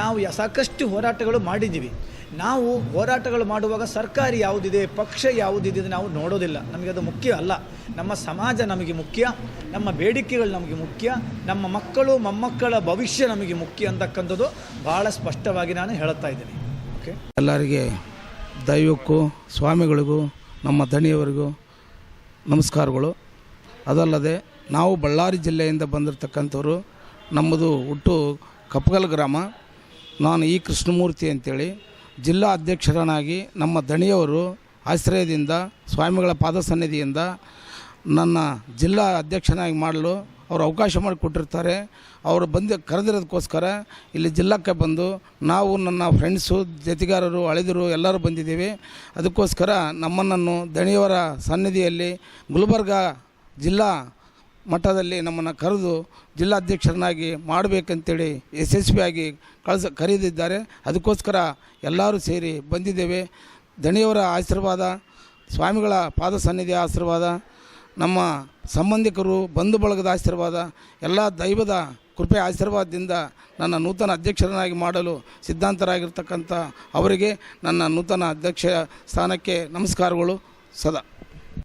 ನಾವು ಸಾಕಷ್ಟು ಹೋರಾಟಗಳು ಮಾಡಿದ್ದೀವಿ ನಾವು ಹೋರಾಟಗಳು ಮಾಡುವಾಗ ಸರ್ಕಾರ ಯಾವುದಿದೆ, ಪಕ್ಷ ಯಾವುದಿದೆ ನಾವು ನೋಡೋದಿಲ್ಲ. ನಮಗೆ ಅದು ಮುಖ್ಯ ಅಲ್ಲ. ನಮ್ಮ ಸಮಾಜ ನಮಗೆ ಮುಖ್ಯ, ನಮ್ಮ ಬೇಡಿಕೆಗಳು ನಮಗೆ ಮುಖ್ಯ, ನಮ್ಮ ಮಕ್ಕಳು, ಮೊಮ್ಮಕ್ಕಳ ಭವಿಷ್ಯ ನಮಗೆ ಮುಖ್ಯ ಅಂತಕ್ಕಂಥದ್ದು ಭಾಳ ಸ್ಪಷ್ಟವಾಗಿ ನಾನು ಹೇಳುತ್ತಾ ಇದ್ದೀನಿ. ಓಕೆ ಎಲ್ಲರಿಗೆ ದೈವಕ್ಕೂ, ಸ್ವಾಮಿಗಳಿಗೂ, ನಮ್ಮ ದಣಿಯವರಿಗೂ ನಮಸ್ಕಾರಗಳು. ಅದಲ್ಲದೆ ನಾವು ಬಳ್ಳಾರಿ ಜಿಲ್ಲೆಯಿಂದ ಬಂದಿರತಕ್ಕಂಥವ್ರು, ನಮ್ಮದು ಹುಟ್ಟು ಕಪ್ಪಗಲ್ ಗ್ರಾಮ. ನಾನು ಈ ಕೃಷ್ಣಮೂರ್ತಿ ಅಂತೇಳಿ, ಜಿಲ್ಲಾ ಅಧ್ಯಕ್ಷರನಾಗಿ ನಮ್ಮ ದಣಿಯವರು ಆಶ್ರಯದಿಂದ, ಸ್ವಾಮಿಗಳ ಪಾದ ಸನ್ನಿಧಿಯಿಂದ ನನ್ನ ಜಿಲ್ಲಾ ಅಧ್ಯಕ್ಷನಾಗಿ ಮಾಡಲು ಅವರು ಅವಕಾಶ ಮಾಡಿಕೊಟ್ಟಿರ್ತಾರೆ. ಅವರು ಬಂದು ಕರೆದಿರೋದಕ್ಕೋಸ್ಕರ ಇಲ್ಲಿ ಜಿಲ್ಲಾಕ್ಕೆ ಬಂದು ನಾವು ನನ್ನ ಫ್ರೆಂಡ್ಸು ಜತೆಗಾರರು ಅಳೆದರು ಎಲ್ಲರೂ ಬಂದಿದ್ದೀವಿ. ಅದಕ್ಕೋಸ್ಕರ ನಮ್ಮನ್ನು ದಣಿಯವರ ಸನ್ನಿಧಿಯಲ್ಲಿ ಗುಲ್ಬರ್ಗ ಜಿಲ್ಲಾ ಮಟ್ಟದಲ್ಲಿ ನಮ್ಮನ್ನು ಕರೆದು ಜಿಲ್ಲಾಧ್ಯಕ್ಷರನ್ನಾಗಿ ಮಾಡಬೇಕಂತೇಳಿ ಯಶಸ್ವಿಯಾಗಿ ಕಳಿಸ ಕರೆದಿದ್ದಾರೆ. ಅದಕ್ಕೋಸ್ಕರ ಎಲ್ಲರೂ ಸೇರಿ ಬಂದಿದ್ದೇವೆ. ದಣಿಯವರ ಆಶೀರ್ವಾದ, ಸ್ವಾಮಿಗಳ ಪಾದ ಸನ್ನಿಧಿಯ ಆಶೀರ್ವಾದ ನಮ್ಮ ಸಂಬಂಧಿಕರು ಬಂಧು ಬಳಗದ ಆಶೀರ್ವಾದ, ಎಲ್ಲ ದೈವದ ಕೃಪೆ ಆಶೀರ್ವಾದದಿಂದ ನನ್ನ ನೂತನ ಅಧ್ಯಕ್ಷರನ್ನಾಗಿ ಮಾಡಲು ಸಿದ್ಧಾಂತರಾಗಿರ್ತಕ್ಕಂಥ ಅವರಿಗೆ ನನ್ನ ನೂತನ ಅಧ್ಯಕ್ಷ ಸ್ಥಾನಕ್ಕೆ ನಮಸ್ಕಾರಗಳು ಸದಾ.